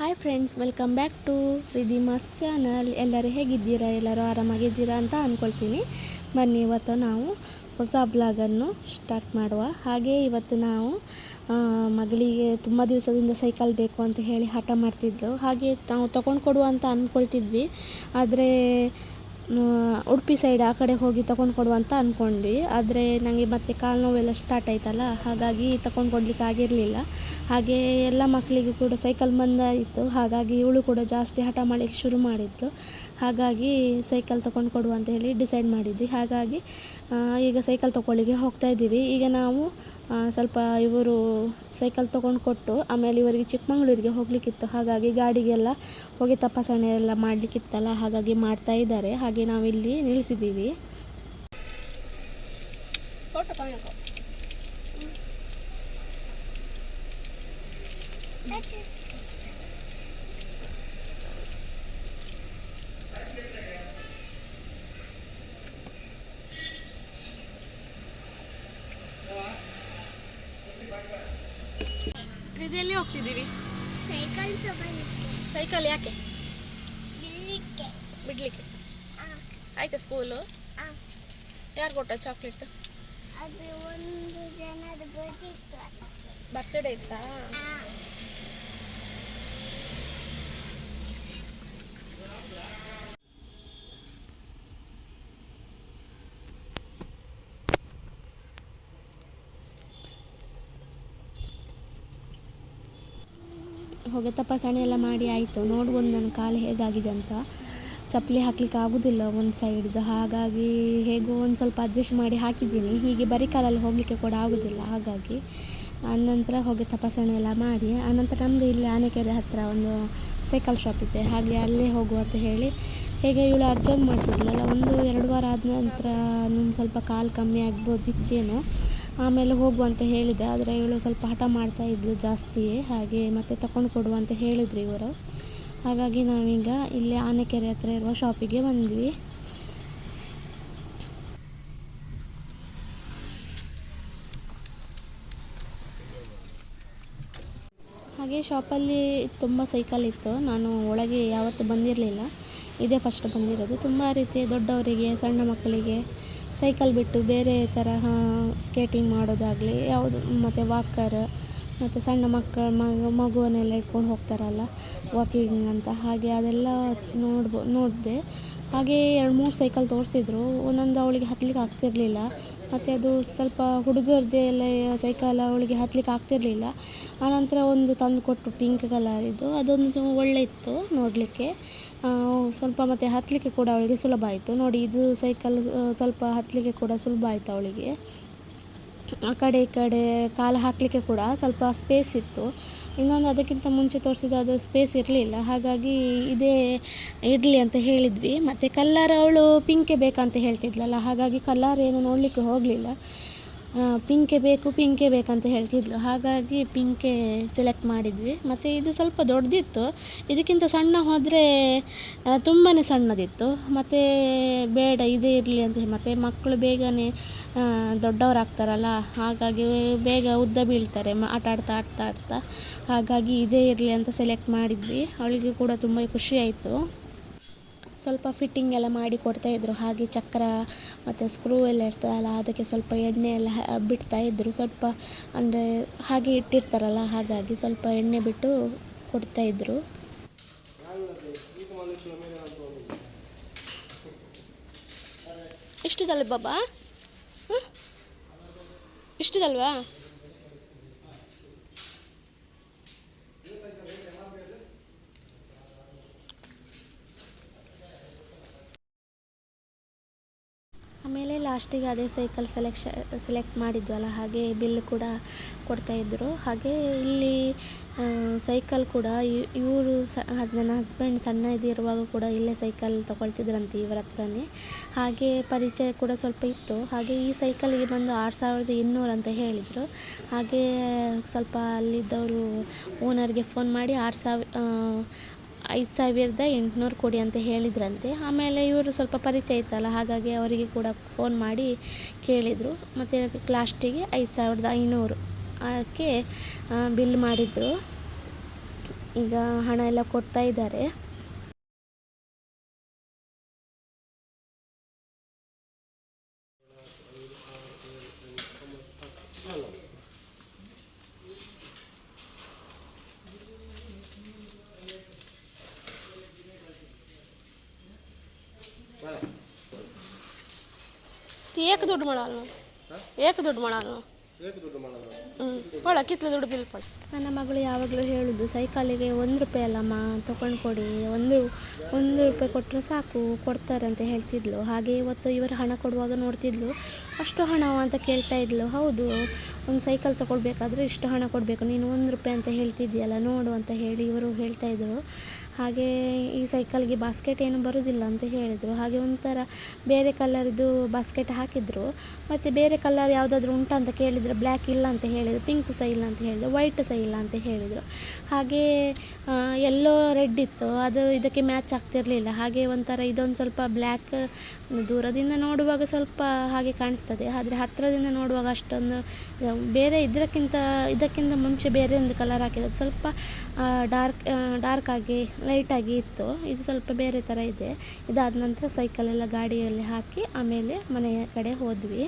Hi friends welcome back to ರಿದಿಮಾಸ್ channel ಎಲ್ಲರೂ ಹೇಗಿದ್ದೀರಾ? ಎಲ್ಲರೂ ಆರಾಮಾಗಿದ್ದೀರಾ ಅಂತ ಅಂದ್ಕೊಳ್ತೀನಿ ಬನ್ನಿ, ಇವತ್ತು ನಾವು ಹೊಸ ಬ್ಲಾಗನ್ನು ಸ್ಟಾರ್ಟ್ ಮಾಡುವ. ಹಾಗೆ ಇವತ್ತು ನಾವು ಮಗಳಿಗೆ ತುಂಬ ದಿವಸದಿಂದ ಸೈಕಲ್ ಬೇಕು ಅಂತ ಹೇಳಿ ಹಠ ಮಾಡ್ತಿದ್ಲು. ಹಾಗೆ ನಾವು ತೊಗೊಂಡು ಕೊಡುವ ಅಂತ ಅಂದ್ಕೊಳ್ತಿದ್ವಿ ಆದರೆ ಉಡುಪಿ ಸೈಡ್ ಆ ಕಡೆ ಹೋಗಿ ತಗೊಂಡು ಕೊಡುವ ಅಂತ ಅಂದ್ಕೊಂಡ್ವಿ ಆದರೆ ನನಗೆ ಮತ್ತೆ ಕಾಲು ನೋವೆಲ್ಲ ಸ್ಟಾರ್ಟ್ ಆಯ್ತಲ್ಲ, ಹಾಗಾಗಿ ತಗೊಂಡು ಕೊಡಲಿಕ್ಕೆ ಆಗಿರಲಿಲ್ಲ. ಹಾಗೆ ಎಲ್ಲ ಮಕ್ಕಳಿಗೂ ಕೂಡ ಸೈಕಲ್ ಬಂದಾಯಿತು ಹಾಗಾಗಿ ಇವಳು ಕೂಡ ಜಾಸ್ತಿ ಹಠ ಮಾಡಲಿಕ್ಕೆ ಶುರು ಮಾಡಿದ್ಲು ಹಾಗಾಗಿ ಸೈಕಲ್ ತಗೊಂಡು ಕೊಡುವ ಅಂತ ಹೇಳಿ ಡಿಸೈಡ್ ಮಾಡಿದ್ವಿ. ಹಾಗಾಗಿ ಈಗ ಸೈಕಲ್ ತಗೊಳ್ಳಿಕ್ಕೆ ಹೋಗ್ತಾ ಇದ್ದೀವಿ ಈಗ ನಾವು ಸ್ವಲ್ಪ ಇವರು ಸೈಕಲ್ ತೊಗೊಂಡು ಕೊಟ್ಟು ಆಮೇಲೆ ಇವರಿಗೆ ಚಿಕ್ಕಮಗಳೂರಿಗೆ ಹೋಗಲಿಕ್ಕಿತ್ತು. ಹಾಗಾಗಿ ಗಾಡಿಗೆಲ್ಲ ಹೋಗಿ ತಪಾಸಣೆ ಎಲ್ಲ ಮಾಡಲಿಕ್ಕಿತ್ತಲ್ಲ ಹಾಗಾಗಿ ಮಾಡ್ತಾ ಇದ್ದಾರೆ. ಹಾಗೆ ನಾವಿಲ್ಲಿ ನಿಲ್ಲಿಸಿದ್ದೀವಿ. ಇದೆಲ್ಲಿ ಹೋಗ್ತಿದ್ದೀವಿ ಸೈಕಲ್ ತಗೊಳ್ಳಿಕ್ಕೆ ಸೈಕಲ್ ಯಾಕೆ ಬಿಡ್ಲಿಕ್ಕೆ ಬಿಡ್ಲಿಕ್ಕೆ ಆ, ಆಯ್ತಾ ಸ್ಕೂಲು ಆ, ಯಾರು ಕೊಟ್ಟ ಚಾಕ್ಲೇಟ್ ಅದು ಒಂದು ಜನದ ಅದಕ್ಕೆ ಬರ್ತ್ಡೇ ಇತ್ತಾ? ಆ, ಹೊಗೆ ತಪಾಸಣೆ ಎಲ್ಲ ಮಾಡಿ ಆಯಿತು. ನೋಡ್ಬೋದು ನನ್ನ ಕಾಲು ಹೇಗಾಗಿದೆ ಅಂತ. ಚಪ್ಪಲಿ ಹಾಕ್ಲಿಕ್ಕೆ ಆಗೋದಿಲ್ಲ ಒಂದು ಸೈಡ್ದು ಹಾಗಾಗಿ ಹೇಗೋ ಒಂದು ಸ್ವಲ್ಪ ಅಡ್ಜಸ್ಟ್ ಮಾಡಿ ಹಾಕಿದ್ದೀನಿ. ಹೀಗೆ ಬರೀ ಕಾಲಲ್ಲಿ ಹೋಗಲಿಕ್ಕೆ ಕೂಡ ಆಗೋದಿಲ್ಲ. ಹಾಗಾಗಿ ಆನಂತರ ಹೋಗಿ ತಪಾಸಣೆ ಎಲ್ಲ ಮಾಡಿ. ಆನಂತರ ನಮ್ಮದು ಇಲ್ಲಿ ಆನೆಕೆರೆ ಹತ್ತಿರ ಒಂದು ಸೈಕಲ್ ಶಾಪ್ ಇದೆ. ಹಾಗೆ ಅಲ್ಲೇ ಹೋಗು ಅಂತ ಹೇಳಿ ಹೇಗೆ ಇವಳು ಅರ್ಜೆಂಟ್ ಮಾಡ್ತಿದ್ಲಲ್ಲ, ಒಂದು ಎರಡು ವಾರ ಆದ ನಂತರ ನನ್ನ ಸ್ವಲ್ಪ ಕಾಲು ಕಮ್ಮಿ ಆಗ್ಬೋದಿತ್ತೇನೋ. ಆಮೇಲೆ ಹೋಗು ಅಂತ ಹೇಳಿದೆ. ಆದರೆ ಇವಳು ಸ್ವಲ್ಪ ಹಠ ಮಾಡ್ತಾ ಇದ್ಲು ಜಾಸ್ತಿಯೇ. ಹಾಗೆ ಮತ್ತೆ ತಗೊಂಡು ಕೊಡುವ ಅಂತ ಹೇಳಿದ್ರು ಇವರು. ಹಾಗಾಗಿ ನಾವೀಗ ಇಲ್ಲಿ ಆನೆಕೆರೆ ಹತ್ರ ಇರುವ ಶಾಪಿಗೆ ಬಂದ್ವಿ. ಹಾಗೆ ಶಾಪಲ್ಲಿ ತುಂಬ ಸೈಕಲ್ ಇತ್ತು. ನಾನು ಒಳಗೆ ಯಾವತ್ತೂ ಬಂದಿರಲಿಲ್ಲ. ಇದೇ ಫಸ್ಟ್ ಬಂದಿರೋದು. ತುಂಬ ರೀತಿಯ ದೊಡ್ಡವರಿಗೆ, ಸಣ್ಣ ಮಕ್ಕಳಿಗೆ ಸೈಕಲ್ ಬಿಟ್ಟು ಬೇರೆ ತರಹ ಸ್ಕೇಟಿಂಗ್ ಮಾಡೋದಾಗಲಿ, ಯಾವುದು, ಮತ್ತು ವಾಕರ್ ಮತ್ತು ಸಣ್ಣ ಮಕ್ಕಳ ಮಗು, ಮಗುವನ್ನೆಲ್ಲ ಇಟ್ಕೊಂಡು ಹೋಗ್ತಾರಲ್ಲ ವಾಕಿಂಗ್ ಅಂತ. ಹಾಗೆ ಅದೆಲ್ಲ ನೋಡ್ಬೋ, ನೋಡಿದೆ. ಹಾಗೆ ಎರಡು ಮೂರು ಸೈಕಲ್ ತೋರಿಸಿದ್ರು. ಒಂದೊಂದು ಅವಳಿಗೆ ಹತ್ತಲಿಕ್ಕೆ ಆಗ್ತಿರಲಿಲ್ಲ. ಮತ್ತು ಅದು ಸ್ವಲ್ಪ ಹುಡುಗರದ್ದೇ ಎಲ್ಲ ಸೈಕಲ್ ಅವಳಿಗೆ ಹತ್ತಲಿಕ್ಕೆ ಆಗ್ತಿರಲಿಲ್ಲ. ಆನಂತರ ಒಂದು ತಂದು ಕೊಟ್ಟು ಪಿಂಕ್ ಕಲರಿದ್ದು ಅದೊಂದು ಒಳ್ಳೆ ಇತ್ತು ನೋಡಲಿಕ್ಕೆ. ಸ್ವಲ್ಪ ಮತ್ತು ಹತ್ತಲಿಕ್ಕೆ ಕೂಡ ಅವಳಿಗೆ ಸುಲಭ ಆಯಿತು. ನೋಡಿ, ಇದು ಸೈಕಲ್ ಸ್ವಲ್ಪ ಹತ್ತಲಿಕ್ಕೆ ಕೂಡ ಸುಲಭ ಆಯಿತು ಅವಳಿಗೆ. ಆ ಕಡೆ ಈ ಕಡೆ ಕಾಲು ಹಾಕಲಿಕ್ಕೆ ಕೂಡ ಸ್ವಲ್ಪ ಸ್ಪೇಸ್ ಇತ್ತು. ಇನ್ನೊಂದು ಅದಕ್ಕಿಂತ ಮುಂಚೆ ತೋರಿಸಿದ ಅದು ಸ್ಪೇಸ್ ಇರಲಿಲ್ಲ. ಹಾಗಾಗಿ ಇದೇ ಇರಲಿ ಅಂತ ಹೇಳಿದ್ವಿ. ಮತ್ತು ಕಲ್ಲರ್ ಅವಳು ಪಿಂಕೆ ಬೇಕಂತ ಹೇಳ್ತಿದ್ಲಲ್ಲ, ಹಾಗಾಗಿ ಕಲ್ಲರ್ ಏನು ನೋಡಲಿಕ್ಕೆ ಹೋಗಲಿಲ್ಲ. ಪಿಂಕೆ ಬೇಕು, ಪಿಂಕೆ ಬೇಕಂತ ಹೇಳ್ತಿದ್ಲು. ಹಾಗಾಗಿ ಪಿಂಕೆ ಸೆಲೆಕ್ಟ್ ಮಾಡಿದ್ವಿ. ಮತ್ತು ಇದು ಸ್ವಲ್ಪ ದೊಡ್ಡದಿತ್ತು. ಇದಕ್ಕಿಂತ ಸಣ್ಣ ಹೋದರೆ ತುಂಬಾ ಸಣ್ಣದಿತ್ತು. ಮತ್ತು ಬೇಡ, ಇದೇ ಇರಲಿ ಅಂತ ಮತ್ತು ಮಕ್ಕಳು ಬೇಗನೆ ದೊಡ್ಡವರಾಗ್ತಾರಲ್ಲ, ಹಾಗಾಗಿ ಬೇಗ ಉದ್ದ ಬೀಳ್ತಾರೆ. ಆಟ ಆಡ್ತಾ ಆಡ್ತಾ ಆಡ್ತಾ. ಹಾಗಾಗಿ ಇದೇ ಇರಲಿ ಅಂತ ಸೆಲೆಕ್ಟ್ ಮಾಡಿದ್ವಿ. ಅವಳಿಗೆ ಕೂಡ ತುಂಬ ಖುಷಿ ಆಯಿತು. ಸ್ವಲ್ಪ ಫಿಟ್ಟಿಂಗ್ ಎಲ್ಲ ಮಾಡಿ ಕೊಡ್ತಾ ಇದ್ದರು ಹಾಗೆ ಚಕ್ರ ಮತ್ತು ಸ್ಕ್ರೂ ಎಲ್ಲ ಇರ್ತದಲ್ಲ, ಅದಕ್ಕೆ ಸ್ವಲ್ಪ ಎಣ್ಣೆ ಎಲ್ಲ ಇದ್ದರು ಸ್ವಲ್ಪ ಅಂದರೆ ಹಾಗೆ ಇಟ್ಟಿರ್ತಾರಲ್ಲ, ಹಾಗಾಗಿ ಸ್ವಲ್ಪ ಎಣ್ಣೆ ಬಿಟ್ಟು ಕೊಡ್ತಾ ಇದ್ದರು ಇಷ್ಟದಲ್ಲ ಬಾಬಾ? ಇಷ್ಟದಲ್ವಾ? ಆಮೇಲೆ ಲಾಸ್ಟಿಗೆ ಅದೇ ಸೈಕಲ್ ಸೆಲೆಕ್ಷ ಸೆಲೆಕ್ಟ್ ಮಾಡಿದ್ವಲ್ಲ, ಹಾಗೆ ಬಿಲ್ ಕೂಡ ಕೊಡ್ತಾಯಿದ್ರು ಹಾಗೆ ಇಲ್ಲಿ ಸೈಕಲ್ ಕೂಡ ಇವರು ಸ, ನನ್ನ ಹಸ್ಬೆಂಡ್ ಸಣ್ಣ ಇದಿರುವಾಗ ಕೂಡ ಇಲ್ಲೇ ಸೈಕಲ್ ತೊಗೊಳ್ತಿದ್ರಂತೆ ಇವರ ಹತ್ರನೇ. ಹಾಗೆ ಪರಿಚಯ ಕೂಡ ಸ್ವಲ್ಪ ಇತ್ತು. ಹಾಗೆ ಈ ಸೈಕಲಿಗೆ ಬಂದು ಆರು ಸಾವಿರದ ಇನ್ನೂರು ಅಂತ ಹೇಳಿದರು. ಹಾಗೆ ಸ್ವಲ್ಪ ಅಲ್ಲಿದ್ದವರು ಓನರ್ಗೆ ಫೋನ್ ಮಾಡಿ ಆರು ಸಾವಿರ ಐದು ಸಾವಿರದ ಎಂಟುನೂರು ಕೊಡಿ ಅಂತ ಹೇಳಿದ್ರಂತೆ. ಆಮೇಲೆ ಇವರು ಸ್ವಲ್ಪ ಪರಿಚಯ ಇತ್ತಲ್ಲ, ಹಾಗಾಗಿ ಅವರಿಗೆ ಕೂಡ ಫೋನ್ ಮಾಡಿ ಕೇಳಿದರು. ಮತ್ತು ಲಾಸ್ಟಿಗೆ ಐದು ಸಾವಿರದ ಐನೂರು ಅದಕ್ಕೆ ಬಿಲ್ ಮಾಡಿದರು. ಈಗ ಹಣ ಎಲ್ಲ ಕೊಡ್ತಾ ಇದ್ದಾರೆ. ಏಕ ದುಡ್ಡು ಮಾಡಲ್ಲ ಏಕ ದುಡ್ಡು ಮಾಡಲ್ಲ ಹ್ಞೂ ಪಳ, ಕಿತ್ಲೆ ದುಡ್ದಿಲ್ಲ ಪಳ. ನನ್ನ ಮಗಳು ಯಾವಾಗಲೂ ಹೇಳುದು, ಸೈಕಲಿಗೆ ಒಂದು ರೂಪಾಯಿ ಅಲ್ಲಮ್ಮ ತೊಗೊಂಡು ಕೊಡಿ ಒಂದು ಒಂದು ರೂಪಾಯಿ ಕೊಟ್ಟರೆ ಸಾಕು, ಕೊಡ್ತಾರೆ ಅಂತ ಹೇಳ್ತಿದ್ಲು. ಹಾಗೆ ಇವತ್ತು ಇವರು ಹಣ ಕೊಡುವಾಗ ನೋಡ್ತಿದ್ಲು, ಅಷ್ಟು ಹಣ ಅಂತ ಕೇಳ್ತಾ ಇದ್ಲು. ಹೌದು, ಒಂದು ಸೈಕಲ್ ತಗೊಳ್ಬೇಕಾದ್ರೆ ಇಷ್ಟು ಹಣ ಕೊಡಬೇಕು. ನೀನು ಒಂದು ರೂಪಾಯಿ ಅಂತ ಹೇಳ್ತಿದ್ದೀಯಲ್ಲ, ನೋಡು ಅಂತ ಹೇಳಿ ಇವರು ಹೇಳ್ತಾ ಇದ್ದರು ಹಾಗೆ ಈ ಸೈಕಲ್ಗೆ ಬಾಸ್ಕೆಟ್ ಏನು ಬರೋದಿಲ್ಲ ಅಂತ ಹೇಳಿದರು. ಹಾಗೆ ಒಂಥರ ಬೇರೆ ಕಲರಿದು ಬಾಸ್ಕೆಟ್ ಹಾಕಿದರು. ಮತ್ತು ಬೇರೆ ಕಲರ್ ಯಾವುದಾದ್ರೂ ಉಂಟಾ ಅಂತ ಕೇಳಿದರೆ ಬ್ಲ್ಯಾಕ್ ಇಲ್ಲ ಅಂತ ಹೇಳಿದರು ಪಿಂಕ್ ಸಹ ಇಲ್ಲ ಅಂತ ಹೇಳಿದರು ವೈಟ್ ಸಹ ಇಲ್ಲ ಅಂತ ಹೇಳಿದರು. ಹಾಗೆ ಎಲ್ಲೋ ರೆಡ್ ಇತ್ತು. ಅದು ಇದಕ್ಕೆ ಮ್ಯಾಚ್ ಆಗ್ತಿರಲಿಲ್ಲ. ಹಾಗೆ ಒಂಥರ ಇದೊಂದು ಸ್ವಲ್ಪ ಬ್ಲ್ಯಾಕ್ ದೂರದಿಂದ ನೋಡುವಾಗ ಸ್ವಲ್ಪ ಹಾಗೆ ಕಾಣಿಸ್ತದೆ. ಆದರೆ ಹತ್ತಿರದಿಂದ ನೋಡುವಾಗ ಅಷ್ಟೊಂದು ಬೇರೆ ಇದಕ್ಕಿಂತ ಇದಕ್ಕಿಂತ ಮುಂಚೆ ಬೇರೆ ಒಂದು ಕಲರ್ ಹಾಕಿರೋದು. ಸ್ವಲ್ಪ ಡಾರ್ಕ್ ಡಾರ್ಕ್ ಆಗಿ ಲೈಟಾಗಿ ಇತ್ತು. ಇದು ಸ್ವಲ್ಪ ಬೇರೆ ಥರ ಇದೆ. ಇದಾದ ನಂತರ ಸೈಕಲೆಲ್ಲ ಗಾಡಿಯಲ್ಲಿ ಹಾಕಿ ಆಮೇಲೆ ಮನೆಯ ಕಡೆ ಹೋದ್ವಿ.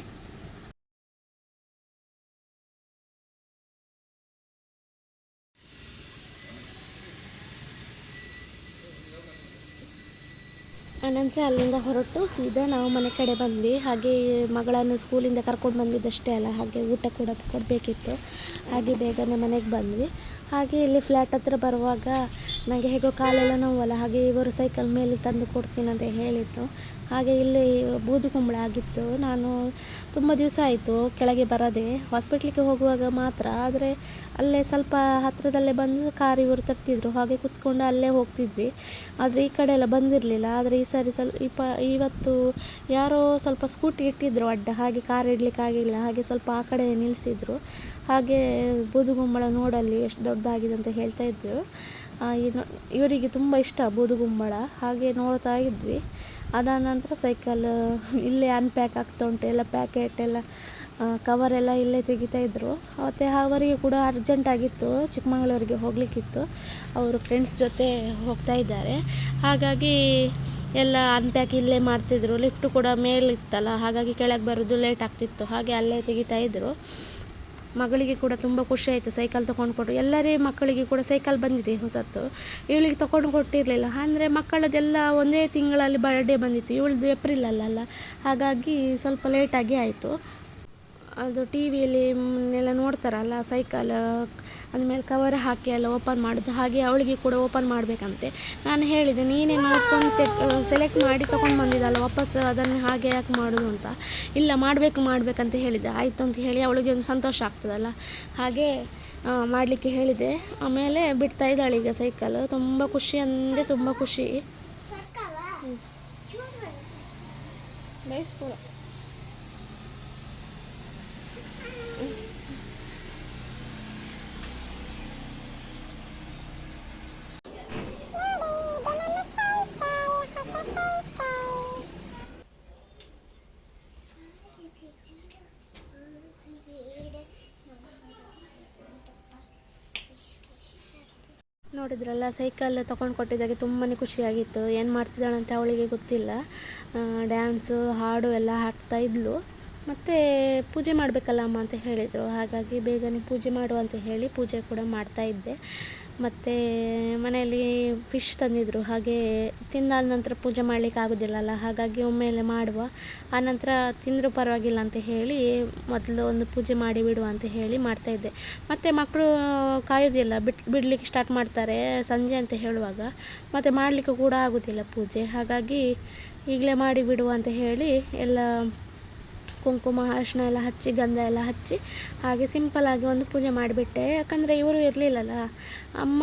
ಆನಂತರ ಅಲ್ಲಿಂದ ಹೊರಟು ಸೀದಾ ನಾವು ಮನೆ ಕಡೆ ಬಂದ್ವಿ. ಹಾಗೆ ಮಗಳನ್ನು ಸ್ಕೂಲಿಂದ ಕರ್ಕೊಂಡು ಬಂದಿದ್ದಷ್ಟೇ ಅಲ್ಲ, ಹಾಗೆ ಊಟ ಕೂಡ ಕೊಡಬೇಕಿತ್ತು. ಹಾಗೆ ಬೇಗನೆ ಮನೆಗೆ ಬಂದ್ವಿ. ಹಾಗೆ ಇಲ್ಲಿ ಫ್ಲ್ಯಾಟ್ ಹತ್ರ ಬರುವಾಗ ನನಗೆ ಹೇಗೋ ಕಾಲೆಲ್ಲ ನೋವಲ್ಲ, ಹಾಗೆ ಇವರು ಸೈಕಲ್ ಮೇಲೆ ತಂದು ಕೊಡ್ತೀನಿ ಅಂತ ಹಾಗೆ ಇಲ್ಲಿ ಬೂದು ಕುಂಬಳ ಆಗಿತ್ತು. ನಾನು ತುಂಬ ದಿವಸ ಆಯಿತು ಕೆಳಗೆ ಬರದೆ. ಹಾಸ್ಪಿಟ್ಲಿಗೆ ಹೋಗುವಾಗ ಮಾತ್ರ. ಆದರೆ ಅಲ್ಲೇ ಸ್ವಲ್ಪ ಹತ್ತಿರದಲ್ಲೇ ಬಂದು ಕಾರ್ ಇವರು ತರ್ತಿದ್ರು. ಹಾಗೆ ಕುತ್ಕೊಂಡು ಅಲ್ಲೇ ಹೋಗ್ತಿದ್ವಿ. ಆದರೆ ಈ ಕಡೆ ಎಲ್ಲ ಬಂದಿರಲಿಲ್ಲ. ಆದರೆ ಈ ಸಾರಿ ಸ್ವಲ್ಪ ಇವತ್ತು ಯಾರೋ ಸ್ವಲ್ಪ ಸ್ಕೂಟಿ ಇಟ್ಟಿದ್ರು ಅಡ್ಡ. ಹಾಗೆ ಕಾರ್ ಇಡಲಿಕ್ಕಾಗಿಲ್ಲ ಹಾಗೆ ಸ್ವಲ್ಪ ಆ ಕಡೆ ನಿಲ್ಲಿಸಿದ್ರು ಹಾಗೆ ಬೂದುಗುಂಬಳ ನೋಡಲ್ಲಿ ಎಷ್ಟು ದೊಡ್ಡದಾಗಿದೆ ಅಂತ ಹೇಳ್ತಾ ಇದ್ರು. ಇವರಿಗೆ ತುಂಬ ಇಷ್ಟ ಬೂದುಗುಂಬಳ ಹಾಗೆ ನೋಡ್ತಾ ಇದ್ವಿ. ಅದಾದ ನಂತರ ಸೈಕಲ್, ಇಲ್ಲೇ ಅನ್ಪ್ಯಾಕ್ ಆಗ್ತಾ ಉಂಟು. ಎಲ್ಲ ಪ್ಯಾಕೆಟ್ ಎಲ್ಲ ಕವರೆಲ್ಲ ಇಲ್ಲೇ ತೆಗಿತಾ ಇದ್ದರು ಮತ್ತು ಅವರಿಗೆ ಕೂಡ ಅರ್ಜೆಂಟ್ ಆಗಿತ್ತು. ಚಿಕ್ಕಮಗಳೂರಿಗೆ ಹೋಗಲಿಕ್ಕಿತ್ತು. ಅವರು ಫ್ರೆಂಡ್ಸ್ ಜೊತೆ ಹೋಗ್ತಾ ಇದ್ದಾರೆ. ಹಾಗಾಗಿ ಎಲ್ಲ ಅನ್ಪ್ಯಾಕ್ ಇಲ್ಲೇ ಮಾಡ್ತಿದ್ರು. ಲಿಫ್ಟ್ ಕೂಡ ಮೇಲಿತ್ತಲ್ಲ ಹಾಗಾಗಿ ಕೆಳಗೆ ಬರೋದು ಲೇಟ್ ಆಗ್ತಿತ್ತು. ಹಾಗೆ ಅಲ್ಲೇ ತೆಗಿತಾಯಿದ್ರು ಮಗಳಿಗೆ ಕೂಡ ತುಂಬ ಖುಷಿ ಆಯಿತು, ಸೈಕಲ್ ತೊಗೊಂಡು ಕೊಟ್ಟು. ಎಲ್ಲರೇ ಮಕ್ಕಳಿಗೆ ಕೂಡ ಸೈಕಲ್ ಬಂದಿದೆ ಹೊಸತ್ತು. ಇವಳಿಗೆ ತೊಗೊಂಡು ಕೊಟ್ಟಿರಲಿಲ್ಲ. ಅಂದರೆ ಮಕ್ಕಳದೆಲ್ಲ ಒಂದೇ ತಿಂಗಳಲ್ಲಿ ಬರ್ಡೇ ಬಂದಿತ್ತು. ಇವಳದು ಅಲ್ಲಲ್ಲ. ಹಾಗಾಗಿ ಸ್ವಲ್ಪ ಲೇಟಾಗಿ ಆಯಿತು. ಅದು ಟಿ ವಿಯಲ್ಲಿ ನೋಡ್ತಾರಲ್ಲ, ಸೈಕಲ್, ಅಂದಮೇಲೆ ಕವರ್ ಹಾಕಿ ಎಲ್ಲ ಓಪನ್ ಮಾಡೋದು, ಹಾಗೆ ಅವಳಿಗೆ ಕೂಡ ಓಪನ್ ಮಾಡಬೇಕಂತೆ. ನಾನು ಹೇಳಿದೆ, ನೀನೇ ನೋಡ್ಕೊಂಡು ತೆ ಸೆಲೆಕ್ಟ್ ಮಾಡಿ ತೊಗೊಂಡು ಬಂದಿದ್ದಲ್ಲ, ವಾಪಸ್ ಅದನ್ನು ಹಾಗೆ ಯಾಕೆ ಮಾಡೋದು ಅಂತ. ಇಲ್ಲ, ಮಾಡಬೇಕು, ಮಾಡಬೇಕಂತ ಹೇಳಿದೆ. ಆಯಿತು ಅಂತ ಹೇಳಿ ಅವಳಿಗೆ ಒಂದು ಸಂತೋಷ ಆಗ್ತದಲ್ಲ. ಹಾಗೆ ಮಾಡಲಿಕ್ಕೆ ಹೇಳಿದೆ. ಆಮೇಲೆ ಬಿಡ್ತಾ ಇದ್ದಾಳೆ ಈಗ ಸೈಕಲ್. ತುಂಬ ಖುಷಿ ಅಂದರೆ ತುಂಬ ಖುಷಿ. ಸರ್ಕವ ನೋಡಿದ್ರಲ್ಲ, ಸೈಕಲ್ ತೊಗೊಂಡು ಕೊಟ್ಟಿದ್ದಾಗೆ ತುಂಬಾ ಖುಷಿಯಾಗಿತ್ತು. ಏನು ಮಾಡ್ತಿದ್ದಾಳಂತ ಅವಳಿಗೆ ಗೊತ್ತಿಲ್ಲ. ಡ್ಯಾನ್ಸು ಹಾಡು ಎಲ್ಲ ಹಾಕ್ತಾ ಇದ್ಲು. ಮತ್ತು ಪೂಜೆ ಮಾಡಬೇಕಲ್ಲ ಅಮ್ಮ ಅಂತ ಹೇಳಿದರು. ಹಾಗಾಗಿ ಬೇಗನೆ ಪೂಜೆ ಮಾಡು ಅಂತ ಹೇಳಿ ಪೂಜೆ ಕೂಡ ಮಾಡ್ತಾ ಇದ್ದೆ. ಮತ್ತು ಮನೆಯಲ್ಲಿ ಫಿಶ್ ತಂದಿದ್ದರು ಹಾಗೆ ತಿಂದಾದ ನಂತರ ಪೂಜೆ ಮಾಡಲಿಕ್ಕೆ ಆಗೋದಿಲ್ಲಲ್ಲ, ಹಾಗಾಗಿ ಒಮ್ಮೆಲೆ ಮಾಡುವ. ಆನಂತರ ತಿಂದರೂ ಪರವಾಗಿಲ್ಲ ಅಂತ ಹೇಳಿ ಮೊದಲು ಒಂದು ಪೂಜೆ ಮಾಡಿ ಬಿಡುವ ಅಂತ ಹೇಳಿ ಮಾಡ್ತಾಯಿದ್ದೆ ಮತ್ತು ಮಕ್ಕಳು ಕಾಯೋದಿಲ್ಲ ಬಿಟ್ಟು ಬಿಡಲಿಕ್ಕೆ ಸ್ಟಾರ್ಟ್ ಮಾಡ್ತಾರೆ ಸಂಜೆ ಅಂತ ಹೇಳುವಾಗ. ಮತ್ತು ಮಾಡಲಿಕ್ಕೂ ಕೂಡ ಆಗೋದಿಲ್ಲ ಪೂಜೆ. ಹಾಗಾಗಿ ಈಗಲೇ ಮಾಡಿ ಬಿಡುವ ಅಂತ ಹೇಳಿ ಎಲ್ಲ ಕುಂಕುಮ, ಅರಿಶಿನ ಎಲ್ಲ ಹಚ್ಚಿ, ಗಂಧ ಎಲ್ಲ ಹಚ್ಚಿ ಹಾಗೆ ಸಿಂಪಲಾಗಿ ಒಂದು ಪೂಜೆ ಮಾಡಿಬಿಟ್ಟೆ. ಯಾಕಂದರೆ ಇವರು ಇರಲಿಲ್ಲಲ್ಲ. ಅಮ್ಮ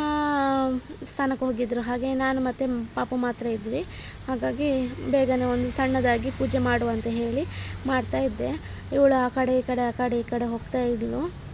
ಸ್ಥಾನಕ್ಕೆ ಹೋಗಿದ್ದರು ಹಾಗೆ ನಾನು ಮತ್ತು ಪಾಪ ಮಾತ್ರ ಇದ್ವಿ. ಹಾಗಾಗಿ ಬೇಗನೆ ಒಂದು ಸಣ್ಣದಾಗಿ ಪೂಜೆ ಮಾಡುವಂತ ಹೇಳಿ ಮಾಡ್ತಾ ಇದ್ದೆ. ಇವಳು ಆ ಕಡೆ, ಈ ಕಡೆ, ಆ ಕಡೆ, ಈ ಕಡೆ ಹೋಗ್ತಾ ಇದ್ಲು.